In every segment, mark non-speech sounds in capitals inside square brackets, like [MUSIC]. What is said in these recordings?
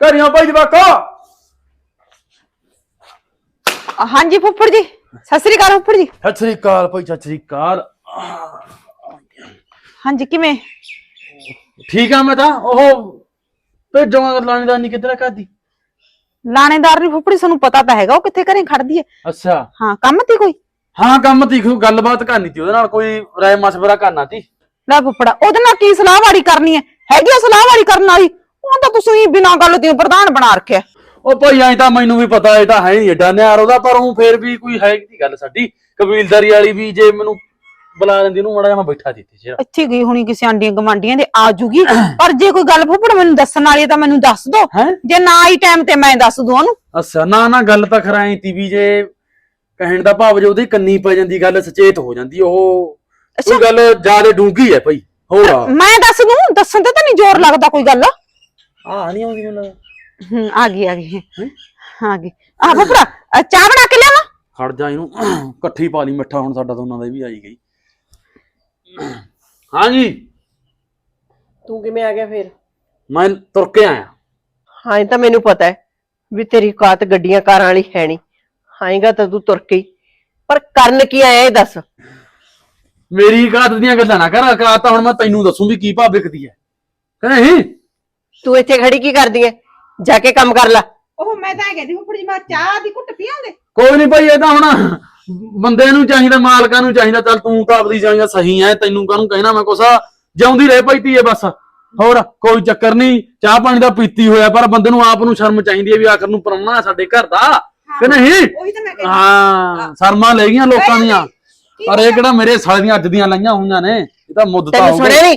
ਕਰੀਆਂ ਭਾਈ ਜਵਾਕੋ। ਹਾਂਜੀ ਫੁੱਫੜ ਜੀ ਸਤਿ ਸ੍ਰੀ ਅਕਾਲ ਫੁੱਫੜ ਜੀ। ਸਤਿ ਸ੍ਰੀ ਅਕਾਲ ਭਾਈ ਸਤਿ ਸ੍ਰੀ ਅਕਾਲ। ਹਾਂਜੀ ਕਿਵੇਂ? ਠੀਕ ਆ ਮੈਂ ਤਾਂ ਉਹ ਭੇਜਾਂਗਾ ਲਾਣੇਦਾਰ ਨਹੀਂ ਕਿੱਧਰ ਕਰਦੀ ਲਾਣੇਦਾਰ ਨਹੀਂ ਫੁੱਫੜੀ ਤੁਹਾਨੂੰ ਪਤਾ ਤਾਂ ਹੈਗਾ ਉਹ ਕਿੱਥੇ ਘਰੇ ਖੜਦੀ ਹੈ। ਅੱਛਾ। ਹਾਂ ਕੰਮ ਤੇ ਕੋਈ? ਹਾਂ ਕੰਮ ਤੀ ਕੋਈ ਗੱਲਬਾਤ ਕਰਨੀ ਤੀ ਉਹਦੇ ਨਾਲ ਕੋਈ ਰਾਏ ਮਸ਼ਵਰਾ ਕਰਨਾ ਤੀ। ਲੈ ਫੁੱਫੜਾ ਉਹਦੇ ਨਾਲ ਕੀ ਸਲਾਹ ਵਾਲੀ ਕਰਨੀ ਹੈ? ਹੈਗੀ ਆ ਸਲਾਹ ਵਾਲੀ ਕਰਨ ਵਾਲੀ? ਉਹ ਤਾਂ ਤੁਸੀਂ ਬਿਨਾਂ ਗੱਲ ਤੋਂ ਪ੍ਰਧਾਨ ਬਣਾ ਰੱਖਿਆ। ਉਹ ਭਾਈ ਐਂ ਤਾਂ ਮੈਨੂੰ ਵੀ ਪਤਾ ਇਹ ਤਾਂ ਹੈ ਹੀ ਏਡਾ ਨਿਆਰ ਉਹਦਾ ਪਰ ਉਹ ਫੇਰ ਵੀ ਕੋਈ ਹੈ ਦੀ ਗੱਲ ਸਾਡੀ। ਕਬੀਲਦਾਰੀ ਵਾਲੀ ਵੀ ਜੇ ਮੈਨੂੰ ਬੁਲਾ ਲੈਂਦੀ ਉਹਨੂੰ ਮਾੜਾ ਮੈਂ ਬੈਠਾ ਦਿੱਤੀ ਸੀ। ਇੱਥੇ ਗਈ ਹੋਣੀ ਕਿਸੇ ਆਂਡੀਆਂ ਗਵਾਂਡੀਆਂ ਦੇ ਆ ਜੂਗੀ। ਪਰ ਜੇ ਕੋਈ ਗੱਲ ਫੁੱਫੜ ਮੈਨੂੰ ਦੱਸਣ ਵਾਲੀ ਹੈ ਤਾਂ ਮੈਨੂੰ ਦੱਸ ਦੋ ਹੈ? ਜੇ ਨਾ ਆਈ ਟਾਈਮ ਤੇ ਮੈਂ ਦੱਸ ਦੂੰ ਉਹਨੂੰ। ਅੱਛਾ ਨਾ ਨਾ ਗੱਲ ਤਾਂ ਖਰਾਈ ਤੀ ਵੀ ਜੇ ਕਹਿਣ ਦਾ ਭਾਵ ਜੇ ਉਹਦੀ ਕੰਨੀ ਪੈ ਜਾਂਦੀ ਗੱਲ ਸਚੇਤ ਹੋ ਜਾਂਦੀ ਉਹ ਅੱਛਾ। ਕੋਈ ਗੱਲ ਜ਼ਿਆਦਾ ਡੂੰਗੀ ਹੈ ਭਾਈ। ਹੋਰ ਮੈਂ ਦੱਸ ਦੂੰ ਦੱਸਣ ਤੇ ਤਾਂ ਨਹੀਂ ਜ਼ੋਰ ਲੱਗਦਾ ਕੋਈ ਗੱਲ। ਆ ਨਹੀਂ ਆਉਂਦੀ ਮੈਨੂੰ। ਹੂੰ ਆ ਗਈ ਆ ਗਈ। ਹੈਂ? ਆ ਗਈ। ਆ ਅ, ਚਾਹ ਬਣਾ ਕੇ ਲਿਆਵਾਂ? ਖੜ ਜਾ ਇਹਨੂੰ ਇਕੱਠੀ ਪਾ ਲਈ ਮਿੱਠਾ ਹੁਣ ਸਾਡਾ ਦੋਨਾਂ ਦਾ ਵੀ ਆਈ ਗਈ। ਹਾਂਜੀ। ਤੂੰ ਕਿਵੇਂ ਆ ਗਿਆ ਫੇਰ? ਮੈਂ ਤੁਰ ਕੇ ਆਇਆ। ਹਾਂ ਇਹ ਤਾਂ ਮੈਨੂੰ ਪਤਾ ਹੈ ਵੀ ਤੇਰੀ ਔਕਾਤ ਗੱਡੀਆਂ ਕਾਰਾਂ ਵਾਲੀ ਹੈ ਨਹੀਂ। ਆਏਗਾ ਤਾਂ ਤੂੰ ਤੁਰ ਕੇ ਹੀ। ਪਰ ਕਰਨ ਕੀ ਆਇਆ ਇਹ ਦੱਸ? ਮੇਰੀ ਕਾਤ ਦੀਆਂ ਗੱਲਾਂ ਨਾ ਕਰ ਕਾਤ ਤਾਂ ਹੁਣ ਮੈਂ ਤੈਨੂੰ ਦੱਸੂ ਵੀ ਕੀ ਭਾਅ ਵਿਕਦੀ ਹੈ। ਕਹਿੰਦੇ ਨਹੀਂ? ਤੂੰ ਇੱਥੇ ਖੜੀ ਕੀ ਕਰਦੀ ਐ ਜਾ ਕੇ ਕੰਮ ਕਰ ਲੈ। ਉਹ ਮੈਂ ਤਾਂ ਕਹਿੰਦੀ ਫੁੱਫੜ ਜੀ ਮੈਂ ਚਾਹ ਦੀ ਘੁੱਟ ਪੀਆਂਗੇ ਕੋਈ ਨਹੀਂ ਭਾਈ ਇਹ ਤਾਂ ਹੁਣ ਬੰਦੇ ਨੂੰ ਚਾਹੀਦਾ ਮਾਲਕਾਂ ਨੂੰ ਚਾਹੀਦਾ ਚੱਲ ਤੂੰ ਤਾਂ ਆਪਦੀ ਚਾਹੀਦਾ ਸਹੀ ਐ ਤੈਨੂੰ ਕਾਹਨੂੰ ਕਹਿਣਾ ਮੈਂ ਕੁਛ? ਜਿਉਂਦੀ ਰਹਿ ਭਾਈ ਧੀਏ ਬਸ। ਹੋਰ ਕੋਈ ਚੱਕਰ ਨਹੀਂ ਚਾਹ ਪਾਣੀ ਦਾ ਪੀਤੀ ਹੋਇਆ ਪਰ ਬੰਦੇ ਨੂੰ ਆਪ ਨੂੰ ਸ਼ਰਮ ਚਾਹੀਦੀ ਹੈ ਵੀ ਆਖਰ ਨੂੰ ਪਰਮਣਾ ਹੈ ਸਾਡੇ ਘਰ ਦਾ। ਕਿ ਨਹੀਂ? ਉਹੀ ਤਾਂ ਮੈਂ ਹਾਂ ਸ਼ਰਮਾਂ ਲੈ ਗਈਆਂ ਲੋਕਾਂ ਦੀਆਂ। ਪਰ ਇਹ ਕਿਹੜਾ ਮੇਰੇ ਸਾਲੇ ਦੀਆਂ ਅੱਜ ਦੀਆਂ ਲਾਈਆਂ ਹੋਈਆਂ ਨੇ? ਇਹ ਤਾਂ ਮੁੱਦਤਾ ਤੈਨੂੰ ਹੋ ਸੁਣਿਆ ਨਹੀਂ?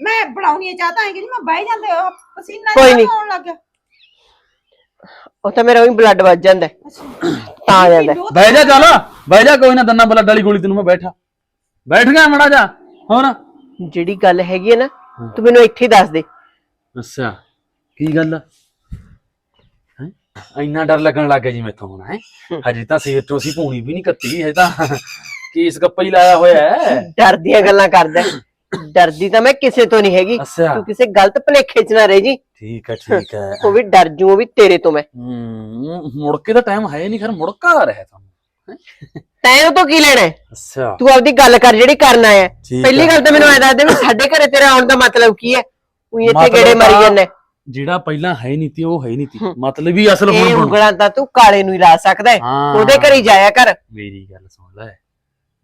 ਮੈਂ ਬਣਾਉਣੀ ਹੈ ਚਾਹ ਤਾਂ ਹੈ ਕਿ ਮੈਂ ਬਹਿ ਜਾਂਦੇ ਉਹ ਪਸੀਨਾ ਕੋਈ ਜਿਹਾ। ਆਉਣ ਲੱਗ ਗਿਆ। ਉਹ ਤਾਂ ਮੇਰਾ ਵੀ ਬਲੱਡ ਵੱਜ ਜਾਂਦਾ ਹੈ। ਤਾਂ ਆ ਜਾਂਦਾ ਹੈ। ਬਹਿ ਜਾ ਚੱਲ ਬਹਿ ਜਾ ਕੋਈ ਨਾ ਦੰਨਾ ਬਲੱਡ ਵਾਲੀ ਗੋਲੀ ਤੈਨੂੰ ਮੈਂ ਬੈਠਾ। ਬੈਠ ਗਿਆ ਮੜਾ ਜਾ ਹੋਰ? ਜਿਹੜੀ ਗੱਲ ਹੈਗੀ ਹੈ ਨਾ ਤੂੰ ਮੈਨੂੰ ਇੱਥੇ ਹੀ ਦੱਸ ਦੇ। ਅੱਛਾ ਕੀ ਗੱਲ? ਹੈ? ਇੰਨਾ ਡਰ ਲੱਗਣ ਲੱਗ ਗਿਆ ਜੀ ਮੈਥੋਂ ਹੁਣ ਹੈ? ਹਜੇ ਤਾਂ ਸਿਰ ਤੋਂ ਅਸੀਂ ਪੂਣੀ ਵੀ ਨਹੀਂ ਕੱਤੀ ਹਜੇ ਤਾਂ ਕੇਸ ਗੱਪਾ ਹੀ ਲਾਇਆ ਹੋਇਆ ਹੈ। ਡਰ ਦੀਆਂ ਗੱਲਾਂ ਕਰਦਾ। ਹੈ। ਡਰਦੀ ਤਾਂ ਮੈਂ ਕਿਸੇ ਤੋਂ ਨਹੀਂ ਹੈਗੀ। ਅੱਛਾ। ਤੂੰ ਕਿਸੇ ਗਲਤ ਭਲੇਖੇ 'ਚ ਨਾ ਰਹਿ ਜੀ। ਠੀਕ ਹੈ ਠੀਕ ਹੈ। ਉਹ ਵੀ ਡਰ ਜੂ ਉਹ ਵੀ ਤੇਰੇ ਤੋਂ ਮੈਂ। ਹੂੰ ਮੁੜ ਕੇ ਦਾ ਟਾਈਮ ਹੈ ਨਹੀਂ ਖਰ ਮੁੜਕਾ ਆ ਰਿਹਾ ਤੁਹਾਨੂੰ। ਤੈਨੂੰ ਤੋਂ ਕੀ ਲੈਣਾ ਹੈ? ਅੱਛਾ। ਤੂੰ ਆਪਦੀ ਗੱਲ ਕਰ ਜਿਹੜੀ ਕਰਨ ਆਇਆ। ਹੈ। ਠੀਕ ਪਹਿਲੀ ਹੈ। ਗੱਲ ਤਾਂ ਮੈਨੂੰ ਐ ਦੱਸ ਦੇ ਵੀ ਸਾਡੇ ਘਰੇ ਤੇਰਾ ਆਉਣ ਦਾ ਮਤਲਬ ਕੀ ਹੈ? ਉਹੀ ਇੱਥੇ ਮਤਲਬ ਗੇੜੇ ਮਾਰੀ ਤਾਂ- ਜਾਂਦਾ ਹੈ। ਜਿਹੜਾ ਪਹਿਲਾਂ ਹੈ ਨਹੀਂ ਤੀ ਉਹ ਹੈ ਨਹੀਂ ਤੀ ਮਤਲਬ ਵੀ ਅਸਲ ਇਹ ਹੁਣ ਬਣ। ਉਂਗਲਾਂ ਤਾਂ ਤੂੰ ਕਾਲੇ ਨੂੰ ਹੀ ਲਾ ਸਕਦਾ ਹੈ। ਹਾਂ। ਉਹਦੇ ਘਰੇ ਹੀ ਜਾਇਆ ਕਰ। ਮੇਰੀ ਗੱਲ ਸੁਣ ਲੈ।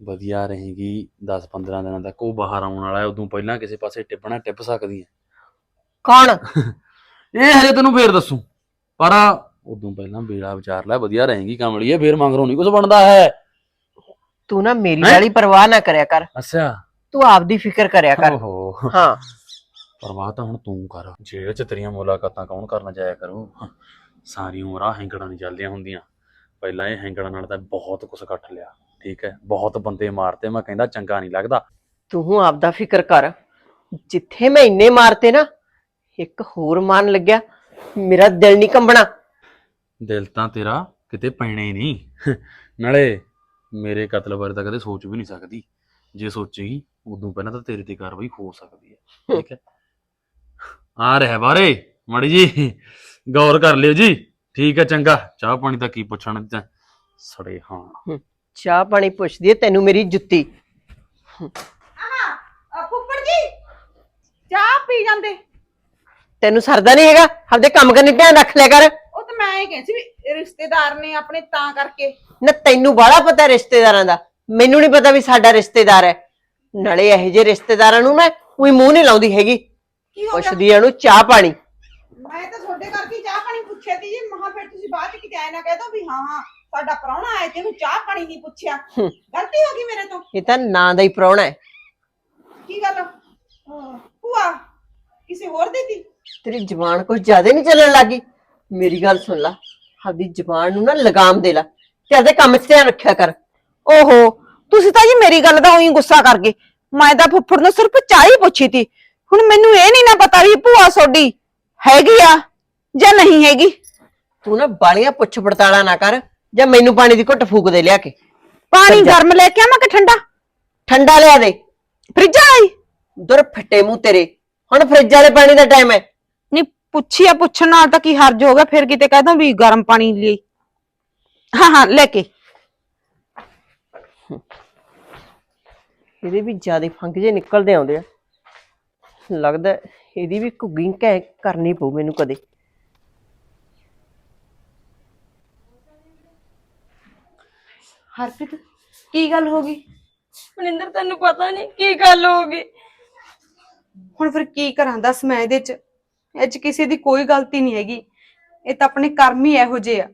ਵਧੀਆ ਰਹੇਗੀ 10-15 ਦਿਨਾਂ ਤੱਕ। ਉਹ ਬਾਹਰ ਆਉਣ ਵਾਲਾ ਹੈ ਉਦੋਂ ਪਹਿਲਾਂ ਕਿਸੇ ਪਾਸੇ ਟਿੱਪਣਾ ਟਿੱਪ ਸਕਦੀ ਹੈ। ਕੌਣ? [LAUGHS] ਇਹ ਹਜੇ ਤੈਨੂੰ ਫੇਰ ਦੱਸੂ। ਪਰ ਉਦੋਂ ਪਹਿਲਾਂ ਬੇੜਾ ਵਿਚਾਰ ਲੈ ਵਧੀਆ ਰਹੇਗੀ ਕਮਲੀਏ ਫੇਰ ਮੰਗਰੋਂ ਨਹੀਂ ਕੁਝ ਬਣਦਾ ਹੈ। ਤੂੰ ਨਾ ਮੇਰੀ ਹੈਂ? ਵਾਲੀ ਪਰਵਾਹ ਨਾ ਕਰਿਆ ਕਰ। ਅੱਛਾ। ਤੂੰ ਆਪਦੀ ਫਿਕਰ ਕਰਿਆ ਕਰ। ਓਹੋ। ਹਾਂ। ਪਰਵਾਹ ਤਾਂ ਹੁਣ ਤੂੰ ਕਰ। ਜੇਲ੍ਹ 'ਚ ਤੇਰੀਆਂ ਮੁਲਾਕਾਤਾਂ ਕੌਣ ਕਰਨ ਜਾਇਆ ਕਰੂ? ਸਾਰੀ ਉਮਰ ਹੈਂਕੜਾਂ ਨਹੀਂ ਚੱਲਦੀਆਂ ਹੁੰਦੀਆਂ। ਪਹਿਲਾਂ ਇਹ ਹੈਂਕੜਾਂ ਨਾਲ ਤਾਂ ਬਹੁਤ ਕੁਝ ਕੱਟ ਲਿਆ। ਠੀਕ ਹੈ ਬਹੁਤ ਬੰਦੇ ਮਾਰਤੇ ਮੈਂ ਕਹਿੰਦਾ ਚੰਗਾ ਨਹੀਂ ਲੱਗਦਾ। ਤੂੰ ਆਪਦਾ ਫਿਕਰ ਕਰ ਜਿੱਥੇ ਮੈਂ ਇੰਨੇ ਮਾਰਤੇ ਨਾ ਇੱਕ ਹੋਰ ਮਾਰਨ ਲੱਗਿਆ ਮੇਰਾ ਦਿਲ ਨਹੀਂ ਕੰਬਣਾ। ਦਿਲ ਤਾਂ ਤੇਰਾ ਕਿਤੇ ਪੈਣਾ ਹੀ ਨਹੀਂ। [LAUGHS] ਨਾਲੇ ਮੇਰੇ ਕਤਲ ਬਾਰੇ ਤਾਂ ਕਦੇ ਸੋਚ ਵੀ ਨਹੀਂ ਸਕਦੀ। ਜੇ ਸੋਚੇਗੀ ਉਦੋਂ ਪਹਿਲਾਂ ਤਾਂ ਤੇਰੇ ਤੇ ਕਾਰਵਾਈ ਹੋ ਸਕਦੀ ਹੈ ਠੀਕ ਹੈ। ਆ ਰਿਹਾ ਬਾਰੇ ਮੜੀ ਜੀ ਗੌਰ ਕਰ ਲਿਓ ਜੀ। ਠੀਕ ਹੈ ਚੰਗਾ। ਚਾਹ ਪਾਣੀ ਦਾ ਕੀ ਪੁੱਛਣ ਸੜੇ ਹਾਂ। ਚਾਹ ਪਾਣੀ ਪੁੱਛਦੀ ਹੈ ਤੈਨੂੰ ਮੇਰੀ ਜੁੱਤੀ। ਆਹ ਫੁੱਫੜ ਜੀ ਚਾਹ ਪੀ ਜਾਂਦੇ। ਤੈਨੂੰ ਸਰਦਾ ਨਹੀਂ ਹੈਗਾ? ਆਪਦੇ ਕੰਮ ਕਰਨੀ ਧਿਆਨ ਰੱਖ ਲਿਆ ਕਰ। ਉਹ ਤਾਂ ਮੈਂ ਇਹ ਕਹਿੰਦੀ ਸੀ ਵੀ ਰਿਸ਼ਤੇਦਾਰ ਨੇ ਆਪਣੇ ਤਾਂ ਕਰਕੇ। ਨਾ ਤੈਨੂੰ ਬਾਹਲਾ ਪਤਾ ਹੈ ਰਿਸ਼ਤੇਦਾਰਾਂ ਦਾ। ਮੈਨੂੰ ਨਹੀਂ ਪਤਾ ਵੀ ਸਾਡਾ ਰਿਸ਼ਤੇਦਾਰ ਹੈ। ਨਾਲੇ ਇਹੋ ਜਿਹੇ ਰਿਸ਼ਤੇਦਾਰਾਂ ਨੂੰ ਮੈਂ ਉਹੀ ਮੂੰਹ ਨਹੀਂ ਲਾਉਂਦੀ ਹੈਗੀ। ਕੀ ਹੋ ਗਿਆ? ਪੁੱਛਦੀ ਆ ਉਹਨੂੰ ਚਾਹ ਪਾਣੀ। ਮੈਂ ਤਾਂ ਤੁਹਾਡੇ ਕਰਕੇ ਚਾਹ ਪਾਣੀ ਪੁੱਛਿਆ ਤੀ ਜੀ। ਮਹਾ ਫਿਰ ਤੁਸੀਂ ਬਾਅਦ ਚ ਕਿਤੇ ਆਏ ਨਾ ਕਹਿ ਦੋ ਵੀ ਹਾਂ ਹਾਂ। ਸਾਡਾ ਪ੍ਰਾਹੁਣਾ ਆਇਆ ਤੇ ਇਹਨੂੰ ਚਾਹ ਪਾਣੀ ਨਹੀਂ ਪੁੱਛਿਆ। ਹੂੰ। ਗਲਤੀ ਹੋ ਗਈ ਮੇਰੇ ਤੋਂ। ਇਹ ਤਾਂ ਨਾਂ ਦਾ ਹੀ ਪ੍ਰਾਹੁਣਾ ਹੈ। ਕੀ ਗੱਲ? ਭੂਆ ਕਿਸੇ ਹੋਰ ਦੀ ਤੀ ਤੇਰੀ ਜ਼ਬਾਨ ਕੁਝ ਜ਼ਿਆਦਾ ਨਹੀਂ ਚੱਲਣ ਲੱਗੀ। ਮੇਰੀ ਗੱਲ ਸੁਣ ਲੈ। ਆਪਦੀ ਜ਼ਬਾਨ ਨੂੰ ਨਾ ਲਗਾਮ ਦੇ ਲੈ। ਤੇ ਆਪਦੇ ਕੰਮ 'ਚ ਧਿਆਨ ਰੱਖਿਆ ਕਰ। ਓਹੋ ਤੁਸੀਂ ਤਾਂ ਜੀ ਮੇਰੀ ਗੱਲ ਦਾ ਉਹੀ ਗੁੱਸਾ ਕਰ ਗਏ। ਮੈਂ ਤਾਂ ਫੁੱਫੜ ਨੂੰ ਸਿਰਫ ਚਾਹ ਹੀ ਪੁੱਛੀ ਤੀ। ਹੁਣ ਮੈਨੂੰ ਇਹ ਨਹੀਂ ਨਾ ਪਤਾ ਵੀ ਭੂਆ ਸੋਡੀ ਹੈਗੀ ਆ ਜਾਂ ਨਹੀਂ ਹੈਗੀ। ਤੂੰ ਨਾ ਬਾਲੀਆਂ ਪੁੱਛ ਪੜਤਾਲਾ ਨਾ ਕਰ। ਜਾਂ ਮੈਨੂੰ ਪਾਣੀ ਦੀ ਘੁੱਟ ਫੂਕ ਦੇ ਲਿਆ ਕੇ। ਪਾਣੀ। ਗਰਮ ਲੈ ਕੇ ਆਵਾਂ ਕਿ ਠੰਡਾ? ਠੰਡਾ ਲਿਆ ਦੇ। ਫਰਿੱਜ ਆਈ ਦੁਰ ਫੱਟੇ ਮੂੰਹ ਤੇਰੇ। ਹੁਣ ਫਰਿੱਜ ਵਾਲੇ ਪਾਣੀ ਦਾ ਟਾਈਮ ਹੈ। ਨਹੀਂ ਪੁੱਛੀ ਆ ਪੁੱਛਣ ਨਾਲ ਤਾਂ ਕੀ ਹਰਜ ਹੋ ਗਿਆ ਫਿਰ ਕਿਤੇ ਕਹਦਾ ਵੀ ਗਰਮ ਪਾਣੀ ਲਈ। ਹਾਂ ਹਾਂ ਲੈ ਕੇ। ਇਹਦੇ ਵੀ ਜਿਆਦੇ ਫੰਗ ਜੇ ਨਿਕਲਦੇ ਆਉਂਦੇ ਆ। ਲੱਗਦਾ ਇਹਦੀ ਵੀ ਘੁੱਗੀ ਘੈ ਕਰਨੀ ਪਊ ਮੈਨੂੰ ਕਦੇ। ਹਰਪ੍ਰੀਤ ਕੀ ਗੱਲ ਹੋ ਗਈ? ਮਨਿੰਦਰ ਤੈਨੂੰ ਪਤਾ ਨਹੀਂ ਕੀ ਗੱਲ ਹੋ ਗਈ। ਹੁਣ ਫਿਰ ਕੀ ਕਰਾਂ ਦੱਸ ਮੈਂ ਇਹਦੇ ਚ। ਇਹ ਚ ਕਿਸੇ ਦੀ ਕੋਈ ਗਲਤੀ ਨਹੀਂ ਹੈਗੀ। ਇਹ ਤਾਂ ਆਪਣੇ ਕਰਮ ਹੀ ਇਹੋ ਜਿਹੇ ਆ।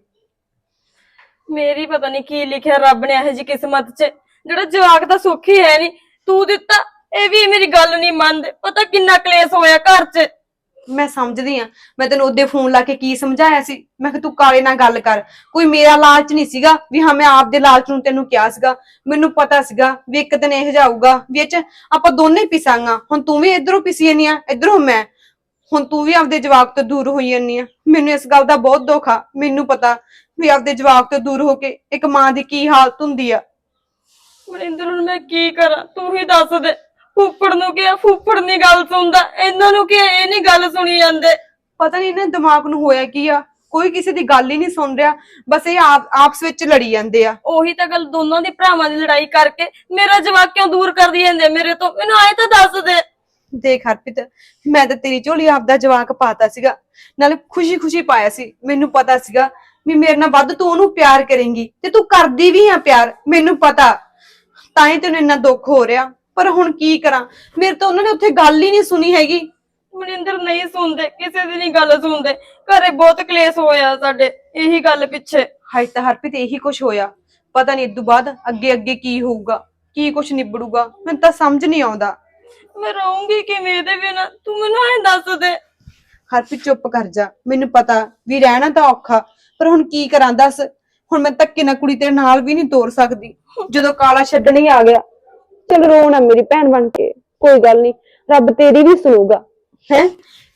ਮੇਰੀ ਪਤਾ ਨਹੀਂ ਕੀ ਲਿਖਿਆ ਰੱਬ ਨੇ ਇਹੋ ਜੀ ਕਿਸਮਤ 'ਚ। ਜਿਹੜਾ ਜਵਾਕ ਦਾ ਸੁੱਖ ਹੀ ਹੈ ਨਹੀਂ। ਤੂੰ ਦਿੱਤਾ ਇਹ ਵੀ ਮੇਰੀ ਗੱਲ ਨਹੀਂ ਮੰਨਦੇ। ਪਤਾ ਕਿੰਨਾ ਕਲੇਸ਼ ਹੋਇਆ ਘਰ 'ਚ। ਮੈਂ ਸਮਝਦੀ ਆ। ਮੈਂ ਤੈਨੂੰ ਉਹਦੇ ਫੋਨ ਲਾ ਕੇ ਕੀ ਸਮਝਾਇਆ ਸੀ? ਮੈਂ ਕਿ ਤੂੰ ਕਾਲੇ ਨਾਲ ਗੱਲ ਕਰ। ਕੋਈ ਮੇਰਾ ਲਾਲਚ ਨਹੀਂ ਸੀਗਾ ਵੀ ਹਾਂ ਮੈਂ ਆਪਦੇ ਲਾਲਚ ਨੂੰ ਤੈਨੂੰ ਕਿਹਾ ਸੀਗਾ। ਮੈਨੂੰ ਪਤਾ ਸੀਗਾ ਵੀ ਇੱਕ ਦਿਨ ਇਹ ਜਾਊਗਾ। ਵੀ ਇਹ ਚ ਆਪਾਂ ਦੋਨੇ ਪਿਸਾਂਗਾ। ਹੁਣ ਤੂੰ ਵੀ ਇਧਰੋਂ ਪਿਸੀ ਜਾਨੀ ਆ, ਇਧਰੋਂ ਮੈਂ। ਹੁਣ ਤੂੰ ਵੀ ਆਪਦੇ ਜਵਾਕ ਤੋਂ ਦੂਰ ਹੋਈ ਜਾਨੀ ਆ। ਮੈਨੂੰ ਇਸ ਗੱਲ ਦਾ ਬਹੁਤ ਦੁੱਖ ਆ। ਮੈਨੂੰ ਪਤਾ ਵੀ ਆਪਦੇ ਜਵਾਕ ਤੋਂ ਦੂਰ ਹੋ ਕੇ ਇੱਕ ਮਾਂ ਦੀ ਕੀ ਹਾਲਤ ਹੁੰਦੀ ਆ। ਮਨਿੰਦਰ, ਹੁਣ ਮੈਂ ਕੀ ਕਰਾਂ? ਤੂੰ ਹੀ ਦੱਸ ਦੇ। ਫੁੱਫੜ ਨੂੰ ਕੀ ਆ ਫੁੱਫੜ ਨਹੀਂ ਗੱਲ ਸੁਣਦਾ। ਇਹਨਾਂ ਨੂੰ ਕੀ ਆ, ਇਹ ਨਹੀਂ ਗੱਲ ਸੁਣੀ ਜਾਂਦੇ। ਪਤਾ ਨਹੀਂ ਇਹਨਾਂ ਦੇ ਦਿਮਾਗ ਨੂੰ ਹੋਇਆ ਕੀ ਆ। ਕੋਈ ਕਿਸੇ ਦੀ ਗੱਲ ਹੀ ਨਹੀਂ ਸੁਣ ਰਿਹਾ। ਬਸ ਇਹ ਆਪ ਆਪਸ ਵਿੱਚ ਲੜੀ ਜਾਂਦੇ ਆ। ਉਹੀ ਤਾਂ ਗੱਲ ਦੋਨਾਂ ਦੀ ਭਰਾਵਾਂ ਦੀ ਲੜਾਈ ਕਰਕੇ ਮੇਰਾ ਜਵਾਕ ਕਿਉਂ ਦੂਰ ਕਰਦੀ ਜਾਂਦੇ ਮੇਰੇ ਤੋਂ? ਮੈਨੂੰ ਆਏ ਤਾਂ ਦੱਸ ਦੇ। ਦੇਖ ਹਰਪ੍ਰੀਤ ਮੈਂ ਤਾਂ ਤੇਰੀ ਝੋਲੀ ਆਪਦਾ ਜਵਾਕ ਪਾਤਾ ਸੀਗਾ। ਨਾਲੇ ਖੁਸ਼ੀ-ਖੁਸ਼ੀ ਪਾਇਆ ਸੀ। ਮੈਨੂੰ ਪਤਾ ਸੀਗਾ ਵੀ ਮੇਰੇ ਨਾਲ ਵੱਧ ਤੂੰ ਉਹਨੂੰ ਪਿਆਰ ਕਰੇਂਗੀ। ਤੇ ਤੂੰ ਕਰਦੀ ਵੀ ਆ ਪਿਆਰ ਮੈਨੂੰ ਪਤਾ। ਤਾਂ ਹੀ ਤੈਨੂੰ ਇੰਨਾ ਦੁੱਖ ਹੋ ਰਿਹਾ। ਪਰ ਹੁਣ ਕੀ ਕਰਾਂ? ਮੇਰੇ ਤੋਂ ਉਹਨਾਂ ਨੇ ਉੱਥੇ ਗੱਲ ਹੀ ਨਹੀਂ ਸੁਣੀ ਹੈਗੀ। ਮਨਿੰਦਰ ਨਹੀਂ ਸੁਣਦੇ ਕਿਸੇ ਦੀ ਨਹੀਂ ਗੱਲ ਸੁਣਦੇ। ਘਰੇ ਬਹੁਤ ਕਲੇਸ਼ ਹੋਇਆ ਸਾਡੇ ਇਹੀ ਗੱਲ ਪਿੱਛੇ। ਹਾਈ ਤਾਂ ਹਰਪ੍ਰੀਤ ਇਹੀ ਕੁਝ ਹੋਇਆ। ਪਤਾ ਨਹੀਂ ਇਦੋਂ ਬਾਅਦ ਅੱਗੇ ਅੱਗੇ ਕੀ ਹੋਊਗਾ ਕੀ ਕੁਝ ਨਿਬੜੂਗਾ ਮੈਨੂੰ ਤਾਂ ਸਮਝ ਨਹੀਂ ਆਉਂਦਾ। ਮੈਂ ਰਹੂੰਗੀ ਕਿਵੇਂ ਇਹਦੇ ਬਿਨਾਂ? ਤੂੰ ਮੈਨੂੰ ਐਂ ਦੱਸ ਦੇ। ਹਰਪ੍ਰੀਤ ਚੁੱਪ ਕਰ ਜਾ। ਮੈਨੂੰ ਪਤਾ ਵੀ ਰਹਿਣਾ ਤਾਂ ਔਖਾ ਪਰ ਹੁਣ ਕੀ ਕਰਾਂ ਦੱਸ? ਹੁਣ ਮੈਂ ਧੱਕੇ ਨਾਲ ਕੁੜੀ ਤੇਰੇ ਨਾਲ ਵੀ ਨਹੀਂ ਤੋਰ ਸਕਦੀ। ਜਦੋਂ ਕਾਲਾ ਛੱਡਣ ਹੀ ਆ ਗਿਆ। ਚਲ ਰੋਣਾ ਮੇਰੀ ਭੈਣ ਬਣ ਕੇ। ਕੋਈ ਗੱਲ ਨਹੀਂ ਰੱਬ ਤੇਰੀ ਵੀ ਸੁਣੂਗਾ ਹੈ?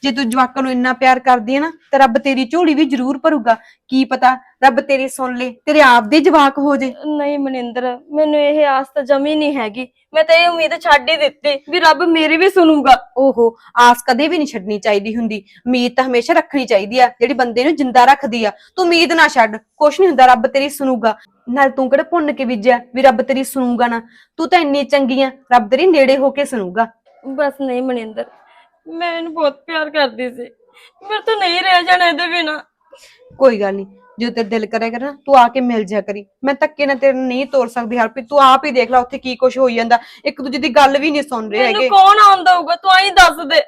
ਜੇ ਤੂੰ ਜਵਾਕਾਂ ਨੂੰ ਇੰਨਾ ਪਿਆਰ ਕਰਦੀ ਹੈ ਨਾ ਤਾਂ ਰੱਬ ਤੇਰੀ ਝੋਲੀ ਵੀ ਜ਼ਰੂਰ ਭਰੂਗਾ। ਕੀ ਪਤਾ ਰੱਬ ਤੇਰੀ ਸੁਣ ਲੇ ਤੇਰੇ ਆਪ ਦੇ ਜਵਾਕ ਹੋ ਜੇ। ਨਹੀਂ ਮਨਿੰਦਰ ਮੈਨੂੰ ਇਹ ਆਸ ਤਾਂ ਜਮੀ ਨਹੀਂ ਹੈਗੀ। ਮੈਂ ਤਾਂ ਇਹ ਉਮੀਦ ਛੱਡ ਹੀ ਦਿੱਤੀ ਵੀ ਰੱਬ ਮੇਰੀ ਵੀ ਸੁਣੂਗਾ। ਓਹੋ ਆਸ ਕਦੇ ਵੀ ਨਹੀਂ ਛੱਡਣੀ ਚਾਹੀਦੀ ਹੁੰਦੀ। ਉਮੀਦ ਤਾਂ ਹਮੇਸ਼ਾ ਰੱਖਣੀ ਚਾਹੀਦੀ ਆ ਜਿਹੜੀ ਬੰਦੇ ਨੂੰ ਜਿੰਦਾ ਰੱਖਦੀ ਆ। ਤੂੰ ਉਮੀਦ ਨਾ ਛੱਡ ਕੁਛ ਨਹੀਂ ਹੁੰਦਾ ਰੱਬ ਤੇਰੀ ਸੁਣੂਗਾ। ਨਾਲ ਤੂੰ ਕਿਹੜਾ ਭੁੰਨ ਕੇ ਬੀਜਿਆ ਵੀ ਰੱਬ ਤੇਰੀ ਸੁਣੂਗਾ ਨਾ? ਤੂੰ ਤਾਂ ਇੰਨੀ ਚੰਗੀ ਆ ਰੱਬ ਤੇਰੀ ਨੇੜੇ ਹੋ ਕੇ ਸੁਣੂਗਾ। ਬਸ ਨਹੀਂ ਮਨਿੰਦਰ ਮੈਂ ਇਹਨੂੰ ਬਹੁਤ ਪਿਆਰ ਕਰਦੀ ਸੀ। ਮੇਰੇ ਤੋਂ ਨਹੀਂ ਰਹਿ ਜਾਣਾ ਇਹਦੇ ਬਿਨਾਂ। ਕੋਈ ਗੱਲ ਨਹੀਂ ਜੋ ਤੇਰਾ ਦਿਲ ਕਰੇਗਾ ਨਾ ਤੂੰ ਆ ਕੇ ਮਿਲ ਜਾ ਕਰੀ। ਮੈਂ ਧੱਕੇ ਨਾਲ ਤੇਰੇ ਨੂੰ ਨਹੀਂ ਤੋਰ ਸਕਦੀ ਹਰਪ੍ਰੀਤ ਤੂੰ ਆਪ ਹੀ ਦੇਖ ਲੈ ਉੱਥੇ ਕੀ ਕੁਝ ਹੋਈ ਜਾਂਦਾ। ਇੱਕ ਦੂਜੇ ਦੀ ਗੱਲ ਵੀ ਨਹੀਂ ਸੁਣ ਰਹੇ ਮੈਨੂੰ ਹੈਗੇ। ਕੌਣ ਆਉਂਦਾ ਹੋਊਗਾ? ਤੂੰ ਆਈ ਦੱਸ ਦੇ।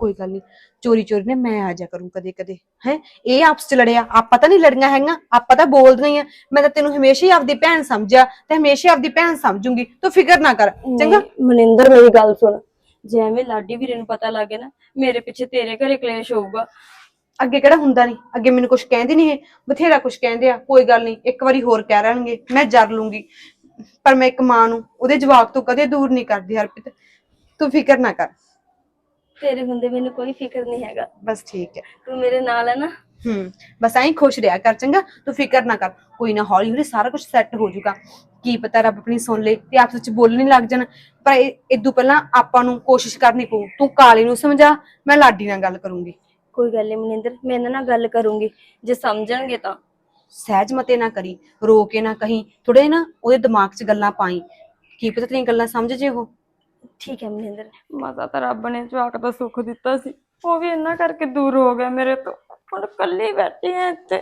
ਕੋਈ ਗੱਲ ਨਹੀਂ ਚੋਰੀ ਚੋਰੀ ਨੇ ਮੈਂ ਆ ਜਾ ਕਰੂੰ ਕਦੇ ਕਦੇ ਹੈ? ਇਹ ਆਪਸ ਚ ਲੜਿਆ ਆਪਾਂ ਤਾਂ ਨਹੀਂ ਲੜੀਆਂ ਹੈਗੀਆਂ ਆਪਾਂ ਤਾਂ ਬੋਲਦੀਆਂ ਹੀ ਆ। ਮੈਂ ਤਾਂ ਤੈਨੂੰ ਹਮੇਸ਼ਾ ਹੀ ਆਪਦੀ ਭੈਣ ਸਮਝਿਆ ਤੇ ਹਮੇਸ਼ਾ ਆਪਦੀ ਭੈਣ ਸਮਝੂੰਗੀ ਤੂੰ ਫਿਕਰ ਨਾ ਕਰ ਚੰਗਾ? ਮਨਿੰਦਰ ਮੇਰੀ ਗੱਲ ਸੁਣ। ਜੇ ਐਵੇਂ ਲਾਡੀ ਵੀਰੇ ਨੂੰ ਪਤਾ ਲੱਗੇ ਨਾ ਮੇਰੇ ਪਿੱਛੇ ਤੇਰੇ ਘਰੇ ਕਲੇਸ਼ ਹੋਊਗਾ। ਅੱਗੇ ਕਿਹੜਾ ਹੁੰਦਾ ਨਹੀਂ ਅੱਗੇ ਮੈਨੂੰ ਕੁਝ ਕਹਿੰਦੇ ਨਹੀਂ ਇਹ ਬਥੇਰਾ ਕੁਝ ਕਹਿੰਦੇ ਆ ਕੋਈ ਗੱਲ ਨਹੀਂ ਇੱਕ ਵਾਰੀ ਹੋਰ ਕਹਿ ਰਹਿਣਗੇ ਮੈਂ ਜਰ ਲੂੰਗੀ। ਪਰ ਮੈਂ ਇੱਕ ਮਾਂ ਨੂੰ ਉਹਦੇ ਜਵਾਬ ਤੋਂ ਕਦੇ ਦੂਰ ਨਹੀਂ ਕਰਦੀ ਹਰਪ੍ਰੀਤ। ਤੂੰ ਫਿਕਰ ਨਾ ਕਰ। ਤੇਰੇ ਹੁੰਦੇ ਮੈਨੂੰ ਕੋਈ ਫਿਕਰ ਨਹੀਂ ਹੈਗਾ। ਬਸ ਠੀਕ ਹੈ। ਤੂੰ ਮੇਰੇ ਨਾਲ ਹੈ ਨਾ। ਹੂੰ ਬਸ ਐਂ ਖੁਸ਼ ਰਿਹਾ ਕਰ ਚੰਗਾ ਤੂੰ ਫਿਕਰ ਨਾ ਕਰ। ਕੋਈ ਨਾ ਹੌਲੀ ਹੌਲੀ ਸਾਰਾ ਕੁਝ ਸੈੱਟ ਹੋ ਜਾਊਗਾ। ਕੀ ਪਤਾ ਰੱਬ ਆਪਣੀ ਸੁਣ ਲੇ ਤੇ ਆਪਸ ਵਿੱਚ ਬੋਲਣ ਨਹੀਂ ਲੱਗ ਜਾਣ। ਪਰ ਇਹ ਇਦੋਂ ਪਹਿਲਾਂ ਆਪਾਂ ਨੂੰ ਕੋਸ਼ਿਸ਼ ਕਰਨੀ ਪਊ। ਤੂੰ ਕਾਲੇ ਨੂੰ ਸਮਝਾ ਮੈਂ ਲਾਡੀ ਨਾਲ ਗੱਲ ਕਰੂੰਗੀ। ਕੋਈ ਗੱਲ ਨਹੀਂ ਮਨਿੰਦਰ ਮੈਂ ਇਹਨਾਂ ਨਾਲ ਗੱਲ ਕਰੂੰਗੀ। ਜੇ ਸਮਝਣਗੇ ਤਾਂ। ਸਹਿਜ ਮਤੇ ਨਾ ਕਰੀ ਰੋ ਕੇ ਨਾ ਕਹੀਂ ਥੋੜੇ ਨਾ ਉਹਦੇ ਦਿਮਾਗ 'ਚ ਗੱਲਾਂ ਪਾਈ। ਕੀ ਪਤਾ ਤੇਰੀਆਂ ਗੱਲਾਂ ਸਮਝ ਜੇ ਉਹ। ਠੀਕ ਹੈ ਮਨਿੰਦਰ ਮਾਤਾ ਤਾਂ ਰੱਬ ਨੇ ਜਵਾਕ ਦਾ ਸੁੱਖ ਦਿੱਤਾ ਸੀ। ਉਹ ਵੀ ਇੰਨਾ ਕਰਕੇ ਦੂਰ ਹੋ ਗਿਆ ਮੇਰੇ ਤੋਂ। ਹੁਣ ਇਕੱਲੀ ਬੈਠੀ ਐ ਇੱਥੇ।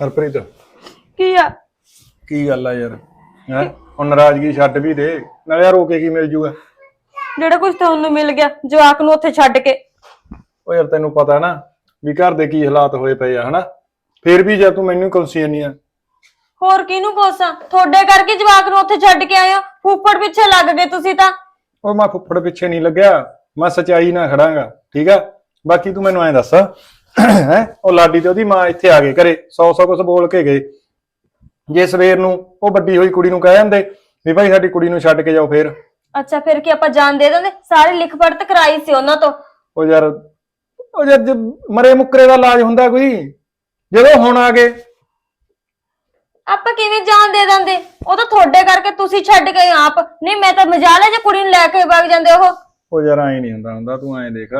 ਹਰਪ੍ਰੀਤ ਕੀ ਆ? ਕੀ ਗੱਲ ਆ ਯਾਰ? ਹੈ? ਹੁਣ ਨਾਰਾਜ਼ਗੀ ਛੱਡ ਵੀ ਦੇ। ਨਾਲੇ ਯਾਰ ਰੋ ਕੇ ਕੀ ਮਿਲ ਜੂਗਾ? ਜਿਹੜਾ ਕੁਝ ਤੁਹਾਨੂੰ ਮਿਲ ਗਿਆ ਜਵਾਕ ਨੂੰ ਉੱਥੇ ਛੱਡ ਕੇ। ਉਹ ਯਾਰ ਤੈਨੂੰ ਪਤਾ ਨਾ ਵੀ ਘਰ ਦੇ ਕੀ ਹਾਲਾਤ ਹੋਏ ਪਏ ਆ ਹਨਾ? ਫੇਰ ਵੀ ਜੇ ਤੂੰ ਮੈਨੂੰ ਕੁਲਸੀ ਨਹੀਂ ਆ। ਹੋਰ ਕਿਹਨੂੰ ਕੋਸਾਂ ਤੁਹਾਡੇ ਕਰਕੇ ਜਵਾਕ ਨੂੰ ਉੱਥੇ ਛੱਡ ਕੇ ਹੋ। ਫੁੱਫੜ ਪਿੱਛੇ ਲੱਗ ਗਏ ਤੁਸੀਂ ਤਾਂ। ਉਹ ਮੈਂ ਫੁੱਫੜ ਪਿੱਛੇ ਨਹੀਂ ਲੱਗਿਆ। ਮੈਂ ਸਚਾਈ ਨਾਲ ਖੜਾਂਗਾ ਠੀਕ ਆ? ਬਾਕੀ ਤੂੰ ਮੈਨੂੰ ਐਂ ਦੱਸ ਹੈ? ਉਹ ਲਾਡੀ ਤੇ ਉਹਦੀ ਮਾਂ ਇੱਥੇ ਆ ਗਏ ਘਰੇ ਸੌ ਸੌ ਕੁਝ ਬੋਲ ਕੇ ਗਏ। ਜੇ ਸਵੇਰ ਨੂੰ ਉਹ ਵੱਡੀ ਹੋਈ ਕੁੜੀ ਨੂੰ ਕਹਿ ਜਾਂਦੇ ਵੀ ਭਾਈ ਸਾਡੀ ਕੁੜੀ ਨੂੰ ਛੱਡ ਕੇ ਜਾਓ ਫੇਰ। ਅੱਛਾ ਫਿਰ ਕੀ ਆਪਾਂ ਜਾਣ ਦੇ ਦਿੰਦੇ? ਸਾਰੇ ਲਿਖ ਪੜਤ ਕਰਾਈ ਸੀ ਉਹਨਾਂ ਤੋਂ। ਉਹ ਯਾਰ ਉਹ ਯਾਰ ਜੇ ਮਰੇ ਮੁੱਕਰੇ ਦਾ ਇਲਾਜ ਹੁੰਦਾ ਕੋਈ? ਜਦੋਂ ਹੁਣ ਆ ਗਏ ਆਪਾਂ ਕਿਵੇਂ ਜਾਣ ਦੇ ਦਿੰਦੇ? ਉਹ ਤਾਂ ਤੁਹਾਡੇ ਕਰਕੇ ਤੁਸੀਂ ਛੱਡ ਗਏ ਆਪ। ਨਹੀਂ ਮੈਂ ਤਾਂ ਮਜਾਲ ਜੇ ਕੁੜੀ ਨੂੰ ਲੈ ਕੇ ਵਗ ਜਾਂਦੇ ਉਹ। ਉਹ ਯਾਰ ਐਂ ਨਹੀਂ ਹੁੰਦਾ ਹੁੰਦਾ ਤੂੰ ਐਂ ਦੇਖ।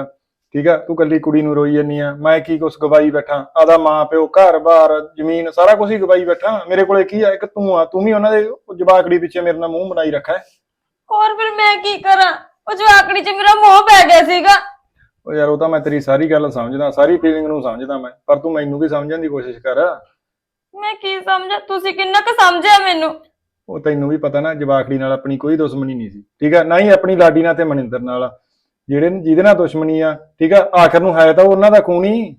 ਠੀਕ ਆ ਤੂੰ ਕੱਲੀ ਕੁੜੀ ਨੂੰ ਰੋਈ ਜੰਨੀ ਆ। ਮੈਂ ਕੀ ਕੁਛ ਗਵਾਈ ਬੈਠਾ? ਆਦਾ ਮਾਂ ਪਿਓ ਘਰ-ਬਾਰ ਜ਼ਮੀਨ ਸਾਰਾ ਕੁਝ ਹੀ ਗਵਾਈ ਬੈਠਾ। ਮੇਰੇ ਕੋਲੇ ਕੀ ਆ? ਇੱਕ ਤੂੰ ਆ ਤੂੰ ਵੀ ਉਹਨਾਂ ਦੇ ਜਵਾਕੜੀ ਪਿੱਛੇ ਮੇਰੇ ਨਾਲ ਮੂੰਹ ਬਣਾਈ ਰੱਖਾ ਹੈ। ਹੋਰ ਫਿਰ ਮੈਂ ਕੀ ਕਰਾਂ? ਉਹ ਜਵਾਕੜੀ 'ਚ ਮੇਰਾ ਮੋਹ ਪੈ ਗਿਆ ਸੀਗਾ। ਉਹ ਯਾਰ ਉਹ ਤਾਂ ਮੈਂ ਤੇਰੀ ਸਾਰੀ ਗੱਲ ਸਮਝਦਾ ਸਾਰੀ ਫੀਲਿੰਗ ਨੂੰ ਸਮਝਦਾ ਮੈਂ। ਪਰ ਤੂੰ ਮੈਨੂੰ ਵੀ ਸਮਝਣ ਦੀ ਕੋਸ਼ਿਸ਼ ਕਰ। ਮੈਂ ਕੀ ਸਮਝਾਂ? ਤੁਸੀਂ ਕਿੰਨਾ ਕੁ ਸਮਝਿਆ ਮੈਨੂੰ? ਉਹ ਤੈਨੂੰ ਵੀ ਪਤਾ ਨਾ ਜਵਾਕੜੀ ਨਾਲ ਆਪਣੀ ਕੋਈ ਦੁਸ਼ਮਣੀ ਨਹੀਂ ਸੀ ਠੀਕ ਆ? ਨਾ ਹੀ ਆਪਣੀ ਲਾਡੀ ਨਾਲ ਤੇ ਮਨਿੰਦਰ ਨਾਲ ਆ। ਜਿਹੜੇ ਜਿਹਦੇ ਨਾਲ ਦੁਸ਼ਮਣੀ ਆ ਠੀਕ ਆ? ਆਖਰ ਨੂੰ ਹੈ ਤਾਂ ਉਹ ਉਹਨਾਂ ਦਾ ਖੂਨ ਹੀ।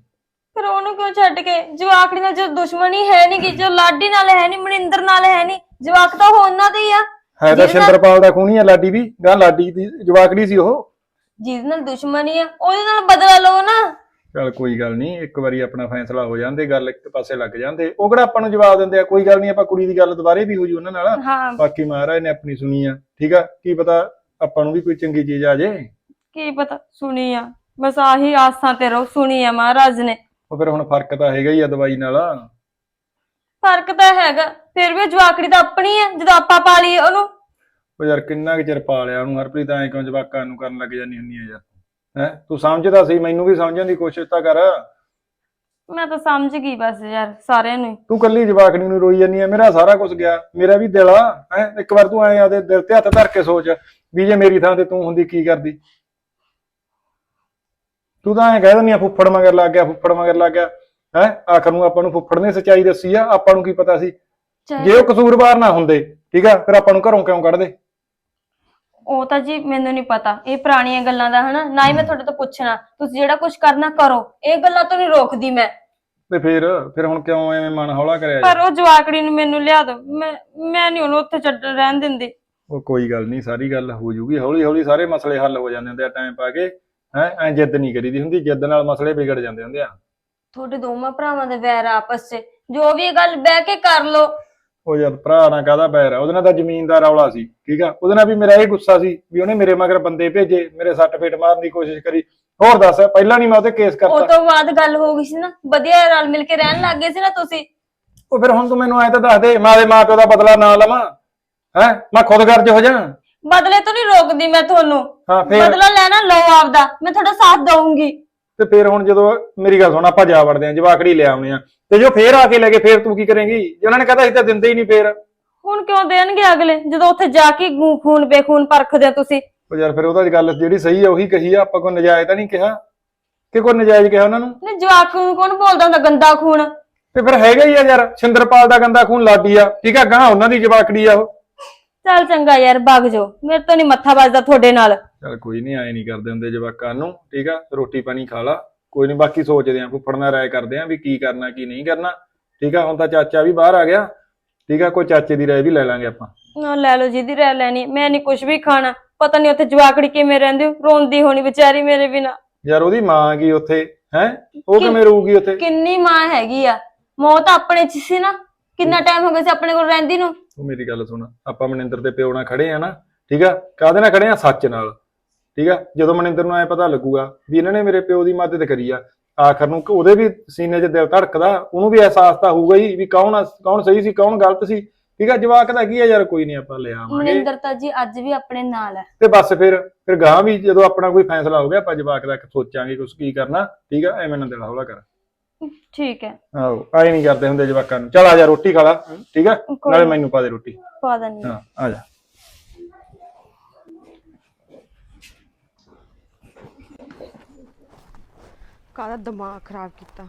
ਫਿਰ ਉਹਨੂੰ ਕਿਉਂ ਛੱਡ ਕੇ? ਜਵਾਕੜੀ ਨਾਲ ਜੋ ਦੁਸ਼ਮਣੀ ਹੈ ਨਹੀਂ ਕਿ ਜੋ ਲਾਡੀ ਨਾਲ ਹੈ ਨਹੀਂ ਮਨਿੰਦਰ ਨਾਲ ਹੈ ਨਹੀਂ ਜਵਾਕ ਤਾਂ ਉਹ ਉਹਨਾਂ ਦੇ ਹੀ ਆ। ਹੈ ਤਾਂ ਜਿਹਦੇ ਨਾਲ- ਸ਼ਿੰਦਰਪਾਲ ਦਾ ਖੂਨ ਹੀ ਆ ਲਾਡੀ ਵੀ ਗਾਂ ਲਾਡੀ ਦੀ ਜਵਾਕੜੀ ਸੀ ਉਹ। ਜਿਹਦੇ ਨਾਲ ਦੁਸ਼ਮਣੀ ਆ ਉਹਦੇ ਨਾਲ ਬਦਲਾ ਲਓ ਨਾ। ਚਲ ਕੋਈ ਗੱਲ ਨਹੀਂ ਇੱਕ ਵਾਰੀ ਆਪਣਾ ਫੈਸਲਾ ਹੋ ਜਾਂਦੇ ਗੱਲ ਇੱਕ ਪਾਸੇ ਲੱਗ ਜਾਂਦੇ। ਉਹ ਕਿਹੜਾ ਆਪਾਂ ਨੂੰ ਜਵਾਬ ਦਿੰਦੇ ਆ ਕੋਈ ਗੱਲ ਨਹੀਂ ਆਪਾਂ ਕੁੜੀ ਦੀ ਗੱਲ ਦੁਬਾਰੇ ਵੀ ਹੋ ਜੂ ਉਹਨਾਂ ਨਾਲ। ਹਾਂ। ਬਾਕੀ ਮਹਾਰਾਜ ਨੇ ਆਪਣੀ ਸੁਣੀ ਆ ਠੀਕ ਆ? ਕੀ ਪਤਾ ਆਪਾਂ ਨੂੰ ਵੀ ਕੋਈ ਚੰਗੀ ਚੀਜ਼ ਆ ਜੇ? ਕੀ ਪਤਾ ਸੁਣੀ ਆ। ਬਸ ਆਹੀ ਆਸਾਂ ਤੇ ਰਹੋ ਸੁਣੀ ਆ ਮਹਾਰਾਜ ਨੇ। ਉਹ ਫਿਰ ਹੁਣ ਫ਼ਰਕ ਤਾਂ ਹੈਗਾ ਹੀ ਆ ਦਵਾਈ ਨਾਲ। ਫ਼ਰਕ ਤਾਂ ਹੈਗਾ ਫਿਰ ਵੀ ਜਵਾਕੜੀ ਤਾਂ ਆਪਣੀ ਆ ਜਦੋਂ ਆਪਾਂ ਪਾਲੀ ਉਹਨੂੰ। ਉਹ ਯਾਰ ਕਿੰਨਾ ਕੁ ਚਿਰ ਪਾ ਲਿਆ ਉਹਨੂੰ ਹਰਪ੍ਰੀਤ ਐਂ ਕਿਉਂ ਜਵਾਕਾਂ ਨੂੰ ਕਰਨ ਲੱਗ ਜਾਂਦੀ ਹੁੰਦੀ ਆ ਯਾਰ? ਹੈ? ਤੂੰ ਸਮਝਦਾ ਸੀ ਮੈਨੂੰ ਵੀ ਸਮਝਣ ਦੀ ਕੋਸ਼ਿਸ਼ ਤਾਂ ਕਰ। ਮੈਂ ਤਾਂ ਸਮਝ ਗਈ ਬਸ ਯਾਰ ਸਾਰਿਆਂ ਨੂੰ ਹੀ। ਤੂੰ ਕੱਲੀ ਜਵਾਕਣੀ ਨੂੰ ਰੋਈ ਜਾਂਦੀ ਆ ਮੇਰਾ ਸਾਰਾ ਕੁਝ ਗਿਆ ਮੇਰਾ ਵੀ ਦਿਲ ਆ ਹੈ? ਇੱਕ ਵਾਰ ਤੂੰ ਐਂ ਆਦੇ ਦਿਲ ਤੇ ਹੱਥ ਧਰ ਕੇ ਸੋਚ ਵੀ ਜੇ ਮੇਰੀ ਥਾਂ ਤੇ ਤੂੰ ਹੁੰਦੀ ਕੀ ਕਰਦੀ? ਤੂੰ ਤਾਂ ਐਂ ਕਹਿ ਦਿੰਦੀ ਆ ਫੁੱਫੜ ਮਗਰ ਲੱਗ ਗਿਆ ਫੁੱਫੜ ਮਗਰ ਲੱਗ ਗਿਆ। ਹੈ? ਆਖਰ ਨੂੰ ਆਪਾਂ ਨੂੰ ਫੁੱਫੜ ਨੇ ਸੱਚਾਈ ਦੱਸੀ ਆ ਆਪਾਂ ਨੂੰ ਕੀ ਪਤਾ ਸੀ? ਜੇ ਉਹ ਕਸੂਰਵਾਰ ਨਾ ਹੁੰਦੇ ਠੀਕ ਆ ਫਿਰ ਆਪਾਂ ਨੂੰ ਘਰੋਂ ਕਿਉਂ ਕੱਢਦੇ? ਉਹ ਤਾਂ ਜੀ ਮੈਨੂੰ ਨਹੀਂ ਪਤਾ। ਇਹ ਪੁਰਾਣੀਆਂ ਗੱਲਾਂ ਦਾ ਹਨਾ ਨਾ ਹੀ ਮੈਂ ਤੁਹਾਡੇ ਤੋਂ ਪੁੱਛਣਾ। ਤੁਸੀਂ ਜਿਹੜਾ ਕੁਝ ਕਰਨਾ ਕਰੋ। ਇਹ ਗੱਲਾਂ ਤੋਂ ਨਹੀਂ ਰੋਕਦੀ ਮੈਂ। ਤੇ ਫਿਰ ਫਿਰ ਹੁਣ ਕਿਉਂ ਐਵੇਂ ਮਨ ਹੌਲਾ ਕਰਿਆ ਪਰ ਉਹ ਜਵਾਕੜੀ ਨੂੰ ਮੈਨੂੰ ਲਿਆ ਦੋ ਮੈਂ ਮੈਂ ਨਹੀਂ ਉਹਨੂੰ ਉੱਥੇ ਛੱਡ ਰਹਿਣ ਦਿੰਦੀ। ਉਹ ਕੋਈ ਗੱਲ ਨਹੀਂ ਸਾਰੀ ਗੱਲ ਹੋ ਜੂਗੀ। ਹੌਲੀ ਹੌਲੀ ਸਾਰੇ ਮਸਲੇ ਹੱਲ ਹੋ ਜਾਂਦੇ ਹੁੰਦੇ ਆ ਟਾਈਮ ਪਾ ਕੇ। ਹੈ ਐ ਜਿੱਦ ਨਹੀਂ ਕਰੀਦੀ ਹੁੰਦੀ ਜਿੱਦ ਨਾਲ ਮਸਲੇ ਵਿਗੜ ਜਾਂਦੇ ਹੁੰਦੇ ਆ। ਤੁਹਾਡੇ ਦੋਵਾਂ ਭਰਾਵਾਂ ਦੇ ਵੈਰ ਆ ਆਪਸ 'ਚ। ਜੋ ਵੀ ਇਹ ਗੱਲ ਬਹਿ ਕੇ ਕਰ ਲੋ ਉਹ ਯਾਰ ਭਰਾ ਨਾਲ ਕਾਹਦਾ ਬੈਰ ਆ? ਉਹਦੇ ਨਾਲ ਤਾਂ ਜ਼ਮੀਨ ਦਾ ਰੌਲਾ ਸੀ ਠੀਕ ਆ? ਉਹਦੇ ਨਾਲ ਵੀ ਮੇਰਾ ਇਹ ਗੁੱਸਾ ਸੀ ਵੀ ਉਹਨੇ ਮੇਰੇ ਮਗਰ ਬੰਦੇ ਭੇਜੇ ਮੇਰੇ ਸੱਟ ਫੇਟ ਮਾਰਨ ਦੀ ਕੋਸ਼ਿਸ਼ ਕਰੀ। ਹੋਰ ਦੱਸ ਪਹਿਲਾਂ ਨਹੀਂ ਮੈਂ ਉਹਤੇ ਕੇਸ ਉਹ ਕਰਤਾ ਤੋਂ ਬਾਅਦ ਗੱਲ ਹੋ ਗਈ ਸੀ ਨਾ ਵਧੀਆ ਰਲ ਮਿਲ ਕੇ ਰਹਿਣ ਲੱਗ ਗਏ ਸੀ ਨਾ ਤੁਸੀਂ। ਉਹ ਫਿਰ ਹੁਣ ਤੂੰ ਮੈਨੂੰ ਐ ਤਾਂ ਦੱਸ ਦੇ ਮਾਂ ਦੇ ਮਾਂ ਪਿਓ ਦਾ ਬਦਲਾ ਨਾ ਲਵਾਂ ਹੈ? ਮੈਂ ਖੁਦ ਗਰਜ ਹੋ ਜਾ ਬਦਲੇ ਤੋਂ ਨਹੀਂ ਰੋਕਦੀ ਮੈਂ ਤੁਹਾਨੂੰ। ਹਾਂ ਫਿਰ? ਬਦਲਾ ਲੈਣਾ ਲਓ ਆਪਦਾ ਮੈਂ ਤੁਹਾਡਾ ਸਾਥ ਦਊਂਗੀ। ਤੇ ਫਿਰ ਹੁਣ ਜਦੋਂ ਮੇਰੀ ਗੱਲ ਸੁਣ ਆਪਾਂ ਜਾ ਵੜਦੇ ਆਂ ਜਵਾਕੜੀ ਲੈ ਆਉਣੇ ਆ ਤੇ ਜੋ ਫੇਰ ਆ ਕੇ ਲੈ ਕੇ ਫੇਰ ਤੂੰ ਕੀ ਕਰੇਂਗੀ? ਜੇ ਉਹਨਾਂ ਨੇ ਕਹਤਾ ਅਸੀਂ ਤਾਂ ਦਿੰਦੇ ਹੀ ਨਹੀਂ ਫੇਰ। ਹੁਣ ਕਿਉਂ ਦੇਣਗੇ ਅਗਲੇ? ਜਦੋਂ ਉੱਥੇ ਜਾ ਕੇ ਗੂ- ਖੂਨ ਬੇਖੂਨ ਪਰਖਦੇ ਹੋ ਤੁਸੀਂ। ਉਹ ਯਾਰ ਫਿਰ ਉਹਦਾ ਗੱਲ ਜਿਹੜੀ ਸਹੀ ਆ ਉਹੀ ਕਹੀ ਆ ਆਪਾਂ ਕੋਈ ਨਜਾਇਜ਼ ਤਾਂ ਨਹੀਂ ਕਿਹਾ? ਕਿ ਕੋਈ ਨਜਾਇਜ਼ ਕਿਹਾ ਉਹਨਾਂ ਨੂੰ? ਨੇ ਜਵਾਕ ਨੂੰ ਕੌਣ ਬੋਲਦਾ ਹੁੰਦਾ? ਗੰਦਾ ਖੂਨ। ਤੇ ਫਿਰ ਹੈਗਾ ਹੀ ਆ ਯਾਰ ਸਿੰਦਰਪਾਲ ਦਾ ਗੰਦਾ ਖੂਨ ਲਾਡੀ ਆ। ਠੀਕ ਆ ਗਾਂ ਉਹਨਾਂ ਦੀ ਜਵਾਕੜੀ ਆ ਉਹ। ਚੱਲ ਚੰਗਾ ਯਾਰ ਭੱਗ ਜਾਓ। ਮੇਰੇ ਤੋਂ ਨਹੀਂ ਮੱਥਾ ਵੱਜਦਾ ਤੁਹਾਡੇ ਨਾਲ। ਚਲ ਕੋਈ ਨਹੀਂ ਐ ਨਹੀਂ ਕਰਦੇ ਹੁੰਦੇ ਜਵਾਕਾਂ ਨੂੰ ਠੀਕ ਆ? ਰੋਟੀ ਪਾਣੀ ਖਾ ਲਾ। ਕੋਈ ਨਹੀਂ ਬਾਕੀ ਸੋਚਦੇ ਆਂ ਫੁੱਫੜ ਨਾਲ ਰਾਏ ਕਰਦੇ ਆਂ ਵੀ ਕੀ ਕਰਨਾ ਕੀ ਨਹੀਂ ਕਰਨਾ। ਠੀਕ ਆ ਹੁਣ ਤਾਂ ਚਾਚਾ ਵੀ ਬਾਹਰ ਆ ਗਿਆ। ਠੀਕ ਆ ਕੋਈ ਚਾਚੇ ਦੀ ਰਾਏ ਵੀ ਲੈ ਲਾਂਗੇ ਆਪਾਂ। ਨਾ ਲੈ ਲਓ ਜਿਹਦੀ ਰਹਿ ਲੈਣੀ। ਮੈਂ ਨਹੀਂ ਕੁਝ ਵੀ ਖਾਣਾ। ਪਤਾ ਨਹੀਂ ਉੱਥੇ ਜਵਾਕੜੀ ਕਿਵੇਂ ਰਹਿੰਦੇ ਹੋ ਰੋਂਦੀ ਹੋਣੀ ਵਿਚਾਰੀ ਮੇਰੇ ਬਿਨਾ। ਯਾਰ ਉਹਦੀ ਮਾਂ ਕੀ ਉੱਥੇ ਹੈ? ਉਹ ਕਿਵੇਂ ਰਹੂਗੀ ਉੱਥੇ? ਕਿੰਨੀ ਮਾਂ ਹੈਗੀ ਆ। ਮੌਤ ਤਾਂ ਆਪਣੇ ਚ ਸੀ ਨਾ। ਕਿੰਨਾ ਟਾਈਮ ਹੋ ਗਿਆ ਸੀ ਆਪਣੇ ਕੋਲ ਰਹਿੰਦੀ ਨੂੰ? ਤੂੰ ਮੇਰੀ ਗੱਲ ਸੁਣ ਆਪਾਂ ਮਨਿੰਦਰ ਦੇ ਪਿਓ ਨਾਲ ਖੜੇ ਆ ਨਾ ਠੀਕ ਆ? ਕਾਹਦੇ ਨਾਲ ਖੜੇ ਆ? ਸੱਚ ਨਾਲ ਠੀਕ ਆ? ਜਦੋਂ ਮਨਿੰਦਰ ਨੂੰ ਐ ਪਤਾ ਲੱਗੂਗਾ ਵੀ ਇਹਨਾਂ ਨੇ ਮੇਰੇ ਪਿਓ ਦੀ ਮਦਦ ਕਰੀ ਆ ਆਖਰ ਨੂੰ ਉਹਦੇ ਵੀ ਸੀਨੇ 'ਚ ਦਿਲ ਧੜਕਦਾ ਉਹਨੂੰ ਵੀ ਅਹਿਸਾਸ ਤਾਂ ਹੋਊਗਾ ਹੀ ਵੀ ਕੌਣ ਕੌਣ ਸਹੀ ਸੀ ਕੌਣ ਗਲਤ ਸੀ ਠੀਕ ਆ? ਜਵਾਕ ਦਾ ਕੀ ਆ ਯਾਰ ਕੋਈ ਨਹੀਂ ਆਪਾਂ ਲੈ ਆਵਾਂਗੇ। ਮਨਿੰਦਰ ਤਾਂ ਜੀ ਅੱਜ ਵੀ ਆਪਣੇ ਨਾਲ ਹੈ। ਤੇ ਬਸ ਫਿਰ ਫਿਰ ਗਾਂ ਵੀ ਜਦੋਂ ਆਪਣਾ ਕੋਈ ਫੈਸਲਾ ਹੋ ਗਿਆ ਆਪਾਂ ਜਵਾਕ ਦਾ ਸੋਚਾਂਗੇ ਕੁਛ ਕੀ ਕਰਨਾ ਠੀਕ ਆ? ਐਵੇਂ ਨਾ ਦਿਲ ਹੌਲਾ ਕਰ। ਠੀਕ ਹੈ। ਆਹੋ ਆਏ ਨਹੀਂ ਕਰਦੇ ਹੁੰਦੇ ਜਵਾਕਾਂ ਨੂੰ। ਚਲ ਆ ਜਾ ਰੋਟੀ ਖਾ ਲਾ ਠੀਕ ਕੋਈ ਨਾਲੇ ਨੀ। ਮੈਨੂੰ ਪਾ ਦੇ ਰੋਟੀ। ਪਾ ਦਿੰਦੀ ਹਾਂ। ਹਾਂ ਆ ਜਾ। ਕਾਹਦਾ ਦਿਮਾਗ ਖਰਾਬ ਕੀਤਾ?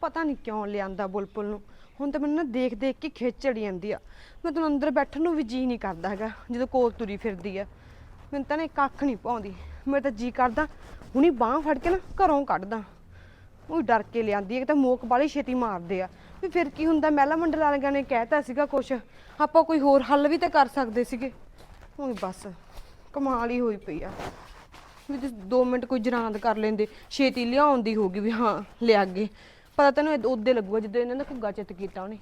ਪਤਾ ਨਹੀਂ ਕਿਉਂ ਲਿਆਂਦਾ ਬੁਲਬੁਲ ਨੂੰ। ਹੁਣ ਤਾਂ ਮੈਨੂੰ ਨਾ ਦੇਖ ਦੇਖ ਕੇ ਖਿੱਚ ਚੜੀ ਜਾਂਦੀ ਆ। ਮੈਂ ਤਾਂ ਅੰਦਰ ਬੈਠਣ ਨੂੰ ਵੀ ਜੀ ਨਹੀਂ ਕਰਦਾ ਹੈਗਾ ਜਦੋਂ ਕੋਲ ਤੁਰੀ ਫਿਰਦੀ ਆ। ਮੈਨੂੰ ਤਾਂ ਨਾ ਇੱਕ ਅੱਖ ਨਹੀਂ ਪਾਉਂਦੀ। ਮੇਰਾ ਤਾਂ ਜੀ ਕਰਦਾ ਹੁਣੀ ਬਾਹ ਫੜ ਕੇ ਨਾ ਘਰੋਂ ਕੱਢਦਾ। ਉਹ ਡਰ ਕੇ ਲਿਆਂਦੀ ਹੈ ਕਿ ਤਾਂ ਮੋਕ ਵਾਲੀ ਛੇਤੀ ਮਾਰਦੇ ਆ। ਵੀ ਫਿਰ ਕੀ ਹੁੰਦਾ? ਮਹਿਲਾ ਮੰਡਲ ਵਾਲਿਆਂ ਨੇ ਕਹਿਤਾ ਸੀਗਾ ਕੁਛ। ਆਪਾਂ ਕੋਈ ਹੋਰ ਹੱਲ ਵੀ ਤਾਂ ਕਰ ਸਕਦੇ ਸੀਗੇ। ਹੁਣ ਬਸ ਕਮਾਲ ਹੀ ਹੋਈ ਪਈ ਆ। ਵੀ ਜੇ 2 ਮਿੰਟ ਕੋਈ ਜਰਾਂਦ ਕਰ ਲੈਂਦੇ, ਛੇਤੀ ਲਿਆਉਣ ਦੀ ਹੋਗੀ ਵੀ ਹਾਂ, ਲਿਆ ਗਏ ਪਤਾ ਤੈਨੂੰ ਇਹ ਉਦੋਂ ਲੱਗੂਗਾ ਜਦੋਂ ਇਹਨਾਂ ਨੇ ਘੁੱਗਾ ਚਿੱਤ ਕੀਤਾ ਉਹਨੇ।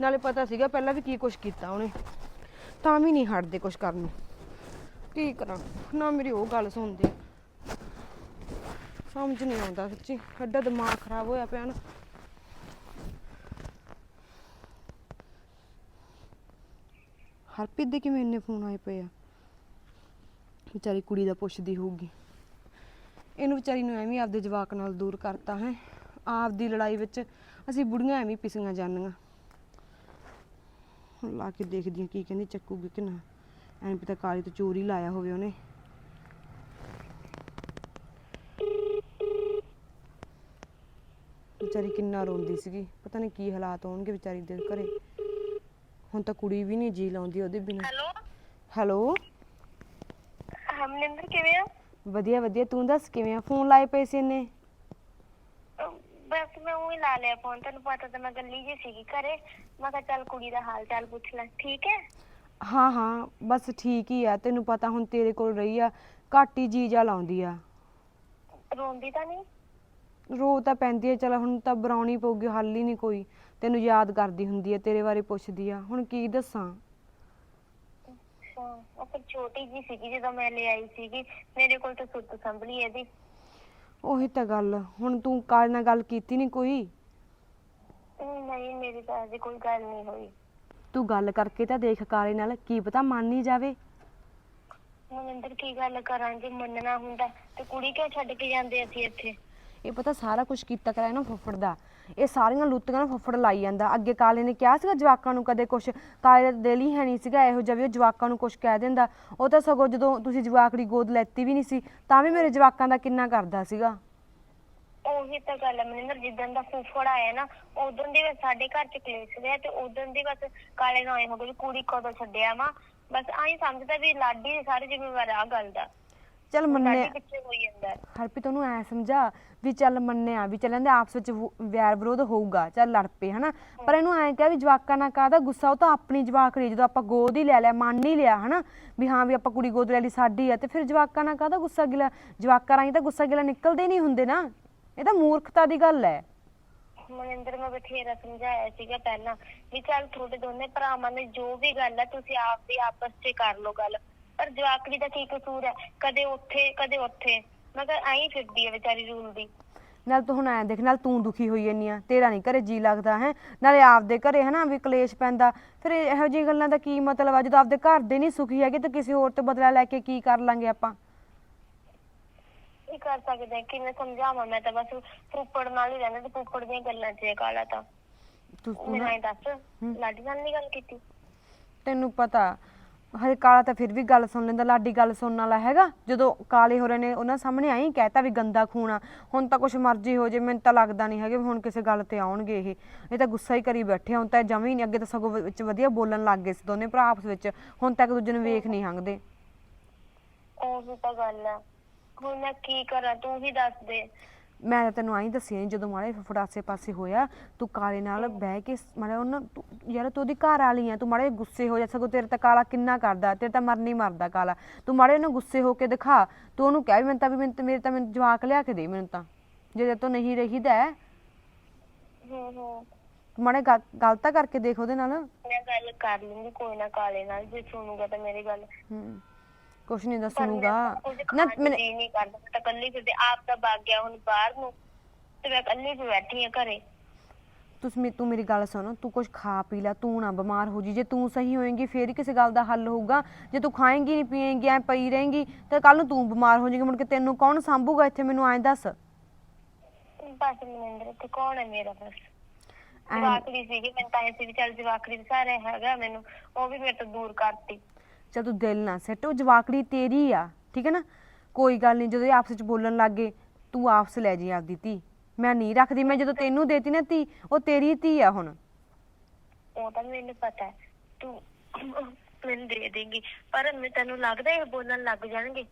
ਨਾਲੇ ਪਤਾ ਸੀਗਾ ਪਹਿਲਾਂ ਵੀ ਕੀ ਕੁਛ ਕੀਤਾ ਉਹਨੇ। ਤਾਂ ਵੀ ਨਹੀਂ ਹਟਦੇ ਕੁਛ ਕਰਨ ਨੂੰ। ਕੀ ਕਰਾਂ? ਨਾ ਮੇਰੀ ਉਹ ਗੱਲ ਸੁਣਦੇ। ਆ ਸਮਝ ਨਹੀਂ ਆਉਂਦਾ ਸੱਚੀ। ਐਡਾ ਦਿਮਾਗ ਖਰਾਬ ਹੋਇਆ ਪਿਆ ਨਾ। ਹਰਪ੍ਰੀਤ ਦੇ ਕਿਵੇਂ ਇੰਨੇ ਫੋਨ ਆਏ ਪਏ ਆ? ਵਿਚਾਰੀ ਕੁੜੀ ਦਾ ਪੁੱਛਦੀ ਹੋਊਗੀ। ਇਹਨੂੰ ਵਿਚਾਰੀ ਨੂੰ ਐਵੇਂ ਆਪਦੇ ਜਵਾਕ ਨਾਲ ਦੂਰ ਕਰਤਾ ਹੈ। ਆਪਦੀ ਲੜਾਈ ਵਿੱਚ ਅਸੀਂ ਬੁੜੀਆਂ ਐਵੇਂ ਪਿਸੀਆਂ ਜਾਂਦੀਆਂ। ਹੁਣ ਲਾ ਕੇ ਦੇਖਦੀ ਆ ਕੀ ਕਹਿੰਦੀ ਚੱਕੂਗੀ ਕਿ ਨਾ। ਐਂ ਪਤਾ ਕਾਲੀ ਤੋਂ ਚੋਰੀ ਲਾਇਆ ਹੋਵੇ ਉਹਨੇ। ਵਿਚਾਰੀ ਕਿੰਨਾ ਰੋਂਦੀ ਸੀਗੀ। ਪਤਾ ਨਹੀਂ ਕੀ ਹਾਲਾਤ ਹੋਣਗੇ ਵਿਚਾਰੀ ਦੇ ਘਰੇ। ਹੁਣ ਤਾਂ ਕੁੜੀ ਵੀ ਨਹੀਂ ਜੀ ਲਾਉਂਦੀ ਉਹਦੇ ਬਿਨਾਂ। ਹੈਲੋ? ਹੈਲੋ? ਹਮਨਿੰਦਰ ਕਿਵੇਂ ਆ? ਵਧੀਆ ਵਧੀਆ। ਤੂੰ ਦੱਸ ਕਿਵੇਂ ਆ? ਫੋਨ ਲਾਏ ਪਏ ਸੀ ਇਹਨੇ? ਅਹ ਬਸ ਮੈਂ ਉਹੀ ਲਾ ਲਿਆ ਫੋਨ। ਤੈਨੂੰ ਪਤਾ ਤਾਂ ਮੈਂ ਗੱਲੀ ਜੀ ਸੀਗੀ ਘਰੇ। ਮੈਂ ਕਿਹਾ ਚੱਲ ਕੁੜੀ ਦਾ ਹਾਲ ਚਾਲ ਪੁੱਛ ਲੈ। ਠੀਕ ਹੈ? ਹਾਂ ਹਾਂ। ਬਸ ਠੀਕ ਹੀ ਆ। ਤੈਨੂੰ ਪਤਾ ਹੁਣ ਤੇਰੇ ਕੋਲ ਰਹੀ ਆ। ਘੱਟ ਹੀ ਜੀ ਜਾ ਲਾਉਂਦੀ ਆ। ਰੋਂਦੀ ਤਾਂ ਨਹੀਂ ਰੋ ਤਾਂ ਪੈਂਦੀ ਆ ਚਲ ਹੁਣ ਤਾਂ ਬਰਾਉਣੀ ਪਊਗੀ ਹੱਲ ਹੀ ਨਹੀਂ ਕੋਈ। ਤੈਨੂੰ ਯਾਦ ਕਰਦੀ ਹੁੰਦੀ ਆ ਤੇਰੇ ਬਾਰੇ ਪੁੱਛਦੀ ਆ। ਹੁਣ ਕੀ ਦੱਸਾਂ? ਅੱਛਾ ਉਹ ਫਿਰ ਛੋਟੀ ਜੀ ਸੀਗੀ ਜਦੋਂ ਮੈਂ ਲੈ ਆਈ ਸੀਗੀ ਮੇਰੇ ਕੋਲ ਤਾਂ ਸੁੱਤ ਸੰਭਲੀ ਇਹਦੀ। ਉਹੀ ਤਾਂ ਗੱਲ ਹੁਣ ਤੂੰ ਕਾਲ ਨਾਲ ਗੱਲ ਕੀਤੀ ਨਹੀਂ ਕੋਈ? ਨਹੀਂ ਮੇਰੀ ਤਾਂ ਅਜੇ ਕੋਈ ਗੱਲ ਨਹੀਂ ਹੋਈ। ਤੂੰ ਗੱਲ ਕਰਕੇ ਤਾਂ ਦੇਖ ਕਾਲੇ ਨਾਲ ਕੀ ਪਤਾ ਮੰਨ ਹੀ ਜਾਵੇ। ਮਨਿੰਦਰ ਕੀ ਗੱਲ ਕਰਾਂ ਜੇ ਮੰਨਣਾ ਹੁੰਦਾ ਤੇ ਕੁੜੀ ਕਿਉਂ ਛੱਡ ਕੇ ਜਾਂਦੇ ਅਸੀਂ ਇੱਥੇ? ਇਹ ਪਤਾ ਸਾਰਾ ਕੁਝ ਕੀਤਾ ਕਰਾਇਆ ਨਾ ਫੁੱਫੜ ਦਾ। ਇਹ ਸਾਰੀਆਂ ਲੁੱਟੀਆਂ ਨਾ ਫੁੱਫੜ ਲਾਈ ਜਾਂਦਾ। ਅੱਗੇ ਕਾਲੇ ਨੇ ਕਿਹਾ ਸੀਗਾ ਜਵਾਕਾਂ ਨੂੰ ਕਦੇ ਕੁਝ ਕਾਲੇ ਦਾ ਦਿਲ ਹੈ ਨਹੀਂ ਸੀਗਾ, ਇਹੋ ਜਿਹਾ ਵੀ ਉਹ ਜਵਾਕਾਂ ਨੂੰ ਕੁਝ ਕਹਿ ਦਿੰਦਾ। ਉਹ ਤਾਂ ਸਗੋਂ ਜਦੋਂ ਤੁਸੀਂ ਜਵਾਕੜੀ ਗੋਦ ਲੈਤੀ ਵੀ ਨਹੀਂ ਸੀ, ਤਾਂ ਵੀ ਮੇਰੇ ਜਵਾਕਾਂ ਦਾ ਕਿੰਨਾ ਕਰਦਾ ਸੀਗਾ। ਉਹੀ ਤਾਂ ਗੱਲ ਹੈ ਮਨਿੰਦਰ, ਜਿੱਦਣ ਦਾ ਫੁੱਫੜ ਆਇਆ ਨਾ, ਉਦੋਂ ਦੀ ਬਸ ਸਾਡੇ ਘਰ ਚ ਕਲੇਸ਼ ਰਿਹਾ ਤੇ ਉਦੋਂ ਦੀ ਬਸ ਕਾਲੇ ਨੂੰ ਆਏ ਹੋ ਗਏ ਵੀ ਕੁੜੀ ਕਦੋਂ ਛੱਡਿਆ ਵਾ। ਬਸ ਆਈ ਸਮਝਦਾ ਵੀ ਲਾਡੀ ਸਾਰੇ ਜ਼ਿੰਮੇਵਾਰ ਆ ਗੱਲ ਦਾ। ਚੱਲ ਮੰਨਿਆ ਪਿੱਛੇ ਹੋਈ ਜਾਂਦਾ ਹੈ। ਹਰਪ੍ਰੀਤ ਉਹਨੂੰ ਐ ਸਮਝਾ ਵੀ ਚੱਲ ਮੰਨਿਆ ਵੀ ਚੱਲ ਇਹਦੇ ਆਪਸ ਵਿੱਚ ਵ- ਵੈਰ ਵਿਰੋਧ ਹੋਊਗਾ ਚੱਲ ਲੜ ਪਏ ਹਨਾ? ਪਰ ਇਹਨੂੰ ਐਂ ਕਿਹਾ ਵੀ ਜਵਾਕਾਂ ਨਾਲ ਕਾਹਦਾ ਗੁੱਸਾ ਉਹ ਤਾਂ ਆਪਣੀ ਜਵਾਕੜੀ ਜਦੋਂ ਆਪਾਂ ਗੋਦ ਹੀ ਲੈ ਲਿਆ ਮੰਨ ਹੀ ਲਿਆ ਹਨਾ? ਵੀ ਹਾਂ ਵੀ ਆਪਾਂ ਕੁੜੀ ਗੋਦ ਲੈ ਲਈ ਸਾਡੀ ਆ ਤੇ ਫਿਰ ਜਵਾਕਾਂ ਨਾਲ ਕਾਹਦਾ ਗੁੱਸਾ ਗਿਲਾ? ਜਵਾਕਾਂ ਰਾਹੀਂ ਤਾਂ ਗੁੱਸਾ ਗਿਲਾ ਨਿਕਲਦੇ ਨਹੀਂ ਹੁੰਦੇ ਨਾ। ਇਹ ਤਾਂ ਮੂਰਖਤਾ ਦੀ ਗੱਲ ਹੈ। ਮਨਿੰਦਰ ਮੈਂ ਬਥੇਰਾ ਸਮਝਾਇਆ ਸੀਗਾ ਪਹਿਲਾਂ ਵੀ ਚੱਲ ਤੁਹਾਡੇ ਦੋਨੇ ਭਰਾਵਾਂ ਨੇ ਜੋ ਵੀ ਗੱਲ ਹੈ ਤੁਸੀਂ ਆਪ ਦੀ ਆਪਸ 'ਚ ਕਰ ਲਓ ਗੱਲ। ਪਰ ਜਵਾਕੜੀ ਦਾ ਕੀ ਕਸੂਰ ਹੈ? ਕਦੇ ਉੱਥੇ ਕਦੇ ਉੱਥੇ। ਮੈਂ ਕਿਹਾ ਆਈ ਫਿਰਦੀ ਹੈ ਵਿਚਾਰੀ ਰੂਲਦੀ ਨਾਲ ਤੂੰ ਹੁਣ ਐਂ ਦੇਖ ਨਾਲ ਤੂੰ ਦੁਖੀ ਹੋਈ ਜੰਨੀ ਆ। ਤੇਰਾ ਨਹੀਂ ਘਰੇ ਜੀ ਲੱਗਦਾ ਹੈ? ਨਾਲੇ ਆਪਦੇ ਘਰੇ ਹਨਾ ਵੀ ਕਲੇਸ਼ ਪੈਂਦਾ। ਫਿਰ ਇਹ- ਜਿਹੀ ਗੱਲਾਂ ਦਾ ਕੀ ਮਤਲਬ ਆ? ਜਦੋਂ ਆਪਦੇ ਘਰ ਦੇ ਨਹੀਂ ਸੁਖੀ ਹੈਗੇ ਤਾਂ ਕਿਸੇ ਹੋਰ ਤੋਂ ਬਦਲਾ ਲੈ ਕੇ ਕੀ ਕਰ ਲਾਂਗੇ ਆਪਾਂ? ਕੀ ਕਰ ਸਕਦੇ ਹਾਂ, ਕਿਵੇਂ ਸਮਝਾਵਾਂ ਮੈਂ ਤਾਂ? ਬਸ ਫੁੱਫੜ ਨਾਲ ਹੀ ਰਹਿੰਦਾ ਤੇ ਫੁੱਫੜ ਦੀਆਂ ਗੱਲਾਂ 'ਚ ਇਹ ਕਾਲਾ ਤਾਂ। ਤੂੰ ਤੂੰ ਮੈਨੂੰ ਐਂ ਦੱਸ ਲਾਡੀ ਨਾਲ ਨਹੀਂ ਗੱਲ ਕੀਤੀ? ਤੈਨੂੰ ਪਤਾ ਹਰੇ ਕਾਲਾ ਤਾਂ ਫਿਰ ਵੀ ਗੱਲ ਸੁਣ ਲੈਂਦਾ, ਲਾਡੀ ਗੱਲ ਸੁਣਨ ਵਾਲਾ ਹੈਗਾ। ਜਦੋਂ ਕਾਲੇ ਹੋਰਾਂ ਨੇ ਉਹਨਾਂ ਸਾਹਮਣੇ ਆਈ ਕਹਿਤਾ ਵੀ ਗੰਦਾ ਖੂਨ ਆ। ਹੁਣ ਤਾਂ ਕੁਛ ਮਰਜ਼ੀ ਹੋ ਜੇ, ਮੈਨੂੰ ਤਾਂ ਲੱਗਦਾ ਨਹੀਂ ਹੈਗਾ ਵੀ ਹੁਣ ਕਿਸੇ ਗੱਲ ਤੇ ਆਉਣਗੇ ਇਹ। ਇਹ ਤਾਂ ਗੁੱਸਾ ਹੀ ਕਰੀ ਬੈਠੇ ਹੁਣ ਤਾਂ ਜਮੀ ਨਹੀਂ ਅੱਗੇ ਤਾਂ ਸਗੋਂ ਵਿੱਚ ਵਧੀਆ ਬੋਲਣ ਲੱਗ ਗਏ ਸੀ ਦੋਨੇ ਭਰਾ ਆਪਸ ਵਿੱਚ। ਹੁਣ ਤੱਕ ਦੂਜੇ ਨੂੰ ਵੇਖ ਨਹੀਂ ਹੰਗਦੇ। ਉਹੀ ਤਾਂ ਗੱਲ ਆ। ਹੁਣ ਮੈਂ ਕੀ ਕਰਾਂ, ਤੂੰ ਹੀ ਦੱਸ ਦੇ। ਮੈਂ ਤਾਂ ਤੈਨੂੰ ਆਈ ਦੱਸਿਆ ਨੀ ਜਦੋਂ ਮਾੜੇ ਫੁੱਫੜ ਆਸੇ ਪਾਸੇ ਹੋਇਆ ਤੂੰ ਕਾਲੇ ਨਾਲ ਬਹਿ ਕੇ ਮਾੜਾ ਉਹਨਾਂ ਯਾਰ ਤੂੰ ਉਹਦੀ ਘਰ ਵਾਲੀ ਆ ਤੂੰ ਮਾੜੇ ਗੁੱਸੇ ਹੋ ਜਾ ਸਗੋਂ ਤੇਰੇ ਤਾਂ ਕਾਲਾ ਕਿੰਨਾ ਕਰਦਾ ਤੇਰੇ ਤਾਂ ਮਰ ਨਹੀਂ ਮਰਦਾ ਕਾਲਾ। ਤੂੰ ਮਾੜੇ ਉਹਨੂੰ ਗੁੱਸੇ ਹੋ ਕੇ ਦਿਖਾ ਤੂੰ ਉਹਨੂੰ ਕਹਿ ਵੀ ਮੈਨੂੰ ਤਾਂ ਵੀ ਮੈਨੂੰ ਮੇਰੇ ਤਾਂ ਮੈਨੂੰ ਜਵਾਕ ਲਿਆ ਕੇ ਦੇ ਮੈਨੂੰ ਤਾਂ ਜੇ ਤੋਂ ਨਹੀਂ ਰਹੀਦਾ ਹੈ, ਹੂੰ ਹੂੰ। ਤੂੰ ਮਾੜੇ ਗੱਲ ਤਾਂ ਕਰਕੇ ਦੇਖ ਉਹਦੇ ਨਾਲ। ਮੈਂ ਗੱਲ ਕਰ ਲੂੰਗੀ ਕੋਈ ਨਾ ਕਾਲੇ ਨਾਲ ਜੇ ਸੁਣੂਗਾ ਤਾਂ ਮੇਰੀ ਗੱਲ। ਹੂੰ। ਕੁਛ ਨਹੀਂ ਦਾ ਪਰ ਸੁਣੂਗਾ ਮੇਰਾ ਕੁਝ ਨਾ ਮੈਨੇ ਜੀ ਨਹੀਂ ਕਰਦਾ ਮੈਂ ਤਾਂ ਕੱਲੀ ਫਿਰਦੇ ਆਪ ਤਾਂ ਭੱਗ ਗਿਆ ਹੁਣ ਬਾਹਰ ਨੂੰ ਤੇ ਮੈਂ ਕੱਲੀ ਵੀ ਬੈਠੀ ਆ ਘਰੇ। ਤੁਸੀਂ ਮੇ ਤੂੰ ਮੇਰੀ ਗੱਲ ਸੁਣ ਤੂੰ ਕੁਝ ਖਾ ਪੀ ਲੈ ਤੂੰ ਨਾ ਬਿਮਾਰ ਹੋ ਜੀ ਜੇ ਤੂੰ ਸਹੀ ਹੋਏਂਗੀ ਫੇਰ ਹੀ ਕਿਸੇ ਗੱਲ ਦਾ ਹੱਲ ਹੋਊਗਾ। ਜੇ ਤੂੰ ਖਾਏਂਗੀ ਨਹੀਂ ਪੀਏਂਗੀ ਐ ਪਈ ਰਹੇਂਗੀ ਤਾਂ ਕੱਲ ਨੂੰ ਤੂੰ ਬਿਮਾਰ ਹੋ ਜਾਏਂਗੀ ਮੁੜ ਕੇ ਤੈਨੂੰ ਕੌਣ ਸੰਭੂਗਾ ਇੱਥੇ ਮੈਨੂੰ ਐਂ ਦੱਸ। ਬਸ ਮਨਿੰਦਰ ਤੇ ਕੌਣ ਹੈ ਮੇਰਾ ਬਸ? ਐਂ- ਜਵਾਕੜੀ ਸੀਗੀ ਮੈਂ ਤਾਂ ਐਂ ਸੀ ਵੀ ਚੱਲ ਜਵਾਕੜੀ ਦਾ ਸਹਾਰਾ ਹੈਗਾ ਮੈਨੂੰ ਉਹ ਵੀ ਮੇਰੇ ਤੋਂ ਦੂਰ ਕਰਤੀ। ਚੱਲ ਤੂੰ ਦਿਲ ਨਾ ਸੱਟ ਉਹ ਜਵਾਕੜੀ ਤੇਰੀ ਆ ਠੀਕ ਹੈ ਨਾ? ਕੋਈ ਗੱਲ ਨਹੀਂ ਜਦੋਂ ਇਹ ਆਪਸ ਵਿੱਚ ਬੋਲਣ ਲੱਗੇ ਤੂੰ ਆਪਸ ਲੈ ਜੀ ਆਪਦੀ ਧੀ। ਮੈਂ ਨਹੀਂ ਰੱਖਦੀ ਮੈਂ ਜਦੋਂ ਤੈਨੂੰ ਦੇਤੀ ਨਾ ਧੀ ਉਹ ਤੇਰੀ ਧੀ ਆ ਹੁਣ। ਉਹ ਤਾਂ ਮੈਨੂੰ ਪਤਾ ਹੈ ਤੂੰ ਮੈਨੂੰ ਦੇ ਦੇਂਗੀ ਪਰ ਮੈਂ ਤੈਨੂੰ ਲੱਗਦਾ ਇਹ ਬੋਲਣ ਲੱਗ ਜਾਣਗੇ।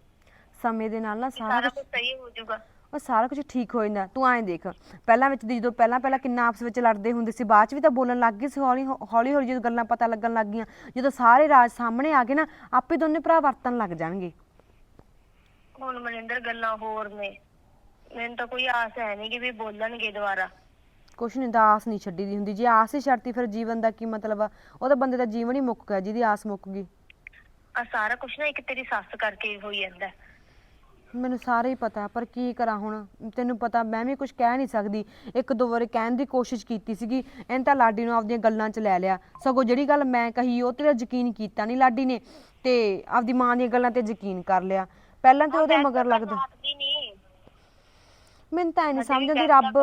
ਸਮੇਂ ਦੇ ਨਾਲ ਨਾ ਸਾਰਾ ਸਾਰਾ ਕੁਝ ਕੁਝ ਸਹੀ ਹੋ ਜਾਊਗਾ। ਉਹ ਸਾਰਾ ਕੁਝ ਠੀਕ ਹੋ ਜਾਂਦਾ ਤੂੰ ਐਂ ਦੇਖ। ਪਹਿਲਾਂ ਵਿੱਚ ਦੀ ਜਦੋਂ ਪਹਿਲਾਂ ਪਹਿਲਾਂ ਕਿੰਨਾ ਆਪਸ ਵਿੱਚ ਲੜਦੇ ਹੁੰਦੇ ਸੀ ਬਾਅਦ ਚ ਵੀ ਤਾਂ ਬੋਲਣ ਲੱਗ ਗਏ ਸੀ ਹੌਲੀ ਹੌਲੀ ਹੌਲੀ ਜਦੋਂ ਗੱਲਾਂ ਪਤਾ ਲੱਗਣ ਲੱਗ ਗਈਆਂ ਜਦੋਂ ਸਾਰੇ ਰਾਜ ਸਾਹਮਣੇ ਆ ਗਏ ਨਾ ਆਪੇ ਦੋਨੇ ਭਰਾ ਵਰਤਣ ਲੱਗ ਜਾਣਗੇ। ਹੁਣ ਮਨਿੰਦਰ ਗੱਲਾਂ ਹੋਰ ਨੇ। ਮੈਨੂੰ ਤਾਂ ਕੋਈ ਆਸ ਹੈ ਨਹੀਂ ਕਿ ਵੀ ਬੋਲਣਗੇ ਦੁਬਾਰਾ। ਕੁਛ ਨਹੀਂ ਦਾ ਆਸ ਨਹੀਂ ਛੱਡੀ ਦੀ ਹੁੰਦੀ। ਜੇ ਆਸ ਹੀ ਛੱਡਤੀ ਫਿਰ ਜੀਵਨ ਦਾ ਕੀ ਮਤਲਬ ਆ? ਉਹ ਤਾਂ ਬੰਦੇ ਦਾ ਜੀਵਨ ਹੀ ਮੁੱਕ ਗਿਆ ਜਿਹਦੀ ਆਸ ਮੁੱਕ ਗਈ। ਆ ਸਾਰਾ ਕੁਝ ਨਾ ਇੱਕ ਤੇਰੀ ਸੱਸ ਕਰਕੇ ਹੀ ਹੋਈ ਜਾਂਦਾ। ਹੈ। ਮੈਨੂੰ ਸਾਰੇ ਹੀ ਪਤਾ ਪਰ ਕੀ ਕਰਾਂ ਹੁਣ? ਤੈਨੂੰ ਪਤਾ ਮੈਂ ਵੀ ਕੁਝ ਕਹਿ ਨਹੀਂ ਸਕਦੀ। ਇੱਕ ਦੋ ਵਾਰੀ ਕਹਿਣ ਦੀ ਕੋਸ਼ਿਸ਼ ਕੀਤੀ ਸੀਗੀ ਇਹਨੇ ਤਾਂ ਲਾਡੀ ਨੂੰ ਆਪਦੀਆਂ ਗੱਲਾਂ 'ਚ ਲੈ ਲਿਆ। ਸਗੋਂ ਜਿਹੜੀ ਗੱਲ ਮੈਂ ਕਹੀ ਉਹ ਤੇ ਯਕੀਨ ਕੀਤਾ ਨਹੀਂ ਲਾਡੀ ਨੇ ਤੇ ਆਪਦੀ ਮਾਂ ਦੀਆਂ ਗੱਲਾਂ ਤੇ ਯਕੀਨ ਕਰ ਲਿਆ। ਪਹਿਲਾਂ ਤੇ ਉਹਦੇ ਮਗਰ ਲੱਗਦਾ। ਮੈਨੂੰ ਤਾਂ ਨਹੀਂ ਸਮਝ ਆਉਂਦੀ ਰੱਬ।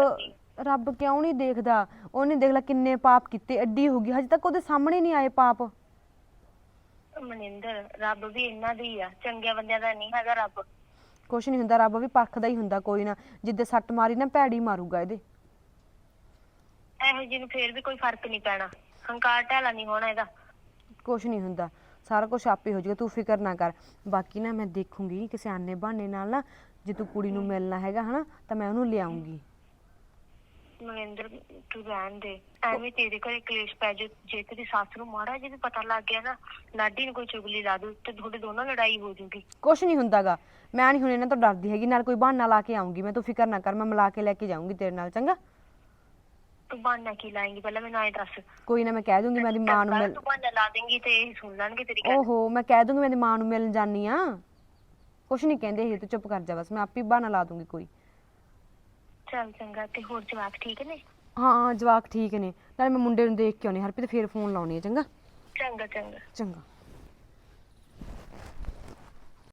ਰੱਬ ਕਿਉਂ ਨਹੀਂ ਦੇਖਦਾ? ਉਹਨੇ ਦੇਖ ਲੈ ਕਿੰਨੇ ਪਾਪ ਕੀਤੇ ਐਡੀ ਹੋ ਗਈ। ਹਜੇ ਤੱਕ ਉਹਦੇ ਸਾਹਮਣੇ ਨਹੀਂ ਆਏ ਪਾਪ। ਮਨਿੰਦਰ ਰੱਬ ਵੀ ਇਹਨਾਂ ਦੀ ਆ। ਚੰਗੇ ਬੰਦਿਆਂ ਦਾ ਨਹੀਂ ਹੈਗਾ ਰੱਬ। ਕੁਛ ਨਹੀਂ ਹੁੰਦਾ ਰੱਬ ਵੀ ਪਰਖਦਾ ਹੀ ਹੁੰਦਾ ਕੋਈ ਨਾ। ਜਿੱਦੇ ਸੱਟ ਮਾਰੀ ਨਾ ਭੈੜੀ ਮਾਰੂਗਾ ਇਹਦੇ। ਇਹੋ ਜਿਹੀ ਨੂੰ ਫੇਰ ਵੀ ਕੋਈ ਫ਼ਰਕ ਨਹੀਂ ਪੈਣਾ। ਹੰਕਾਰ ਢਾਲਾ ਨਹੀਂ ਹੋਣਾ ਇਹਦਾ। ਕੁਛ ਨਹੀਂ ਹੁੰਦਾ। ਸਾਰਾ ਕੁਝ ਆਪੇ ਹੋ ਜਾਊਗਾ ਤੂੰ ਫਿਕਰ ਨਾ ਕਰ। ਬਾਕੀ ਨਾ ਮੈਂ ਦੇਖੂੰਗੀ ਕਿਸੇ ਆਨੇ ਬਹਾਨੇ ਨਾਲ ਨਾ ਜੇ ਤੂੰ ਕੁੜੀ ਨੂੰ ਮਿਲਣਾ ਹੈਗਾ ਹਨਾ ਤਾਂ ਮੈਂ ਉਹਨੂੰ ਲਿਆਉਂਗੀ। ਮਨਿੰਦਰ ਤੂੰ ਰਹਿਣ ਦੇ। ਐਵੇਂ ਤੇਰੇ ਘਰੇ ਕਲੇਸ਼ ਪੈ ਜਾ ਜੇ ਤੇਰੀ ਸੱਸ ਨੂੰ ਮਾੜਾ ਜਿਹਾ ਵੀ ਪਤਾ ਲੱਗ ਗਿਆ ਨਾ ਲਾਡੀ ਨੂੰ ਕੋਈ ਚੁਗਲੀ ਲਾ ਦੂ ਤੇ ਤੁਹਾਡੇ ਦੋਨਾਂ ਲੜਾਈ ਹੋ ਜੂਗੀ। ਕੁਛ ਨਹੀਂ ਹੁੰਦਾਗਾ। ਮੈਂ ਨਹੀਂ ਹੁਣ ਇਹਨਾਂ ਤੋਂ ਡਰਦੀ ਹੈਗੀ ਨਾਲ ਕੋਈ ਬਹਾਨਾ ਲਾ ਕੇ ਆਉਂਗੀ ਮੈਂ ਤੂੰ ਫਿਕਰ ਨਾ ਕਰ ਮੈਂ ਮਿਲਾ ਕੇ ਲੈ ਕੇ ਜਾਊਂਗੀ ਤੇਰੇ ਨਾਲ ਚੰਗਾ? ਤੂੰ ਬਹਾਨਾ ਕੀ ਲਾਏਂਗੀ? ਪਹਿਲਾਂ ਮੈਨੂੰ ਐਂ ਦੱਸ। ਕੋਈ ਨਾ ਮੈਂ ਕਹਿ ਦੂੰਗੀ ਮੈਂ ਦੀ ਮਾਂ ਨੂੰ ਮਿਲ ਤੂੰ ਬਹਾਨਾ ਲਾ ਦੇਂਗੀ ਤੇ ਇਹ ਸੁਣ ਲੈਣਗੇ ਤੇਰੀ ਗੱਲ। ਓਹੋ ਮੈਂ ਕਹਿ ਦੂੰਗੀ ਮੈਂ ਦੀ ਮਾਂ ਨੂੰ ਮਿਲਣ ਜਾਨੀ ਆ। ਕੁਛ ਨਹੀਂ ਕਹਿੰਦੇ ਇਹ ਤੂੰ ਚੁੱਪ ਕਰ ਜਾ ਬਸ ਮੈਂ ਆਪੇ ਬਹਾਨਾ ਲਾ ਦੂੰਗੀ ਕੋਈ। ਚੱਲ ਚੰਗਾ ਤੇ ਹੋਰ ਜਵਾਕ ਠੀਕ ਨੇ? ਹਾਂ ਜਵਾਕ ਠੀਕ ਨੇ। ਨਾਲੇ ਮੈਂ ਮੁੰਡੇ ਨੂੰ ਦੇਖ ਕੇ ਆਉਣੀ ਹਰਪ੍ਰੀਤ ਫੇਰ ਫੋਨ ਲਾਉਣੀ ਹੈ ਚੰਗਾ? ਚੰਗਾ ਚੰਗਾ। ਚੰਗਾ।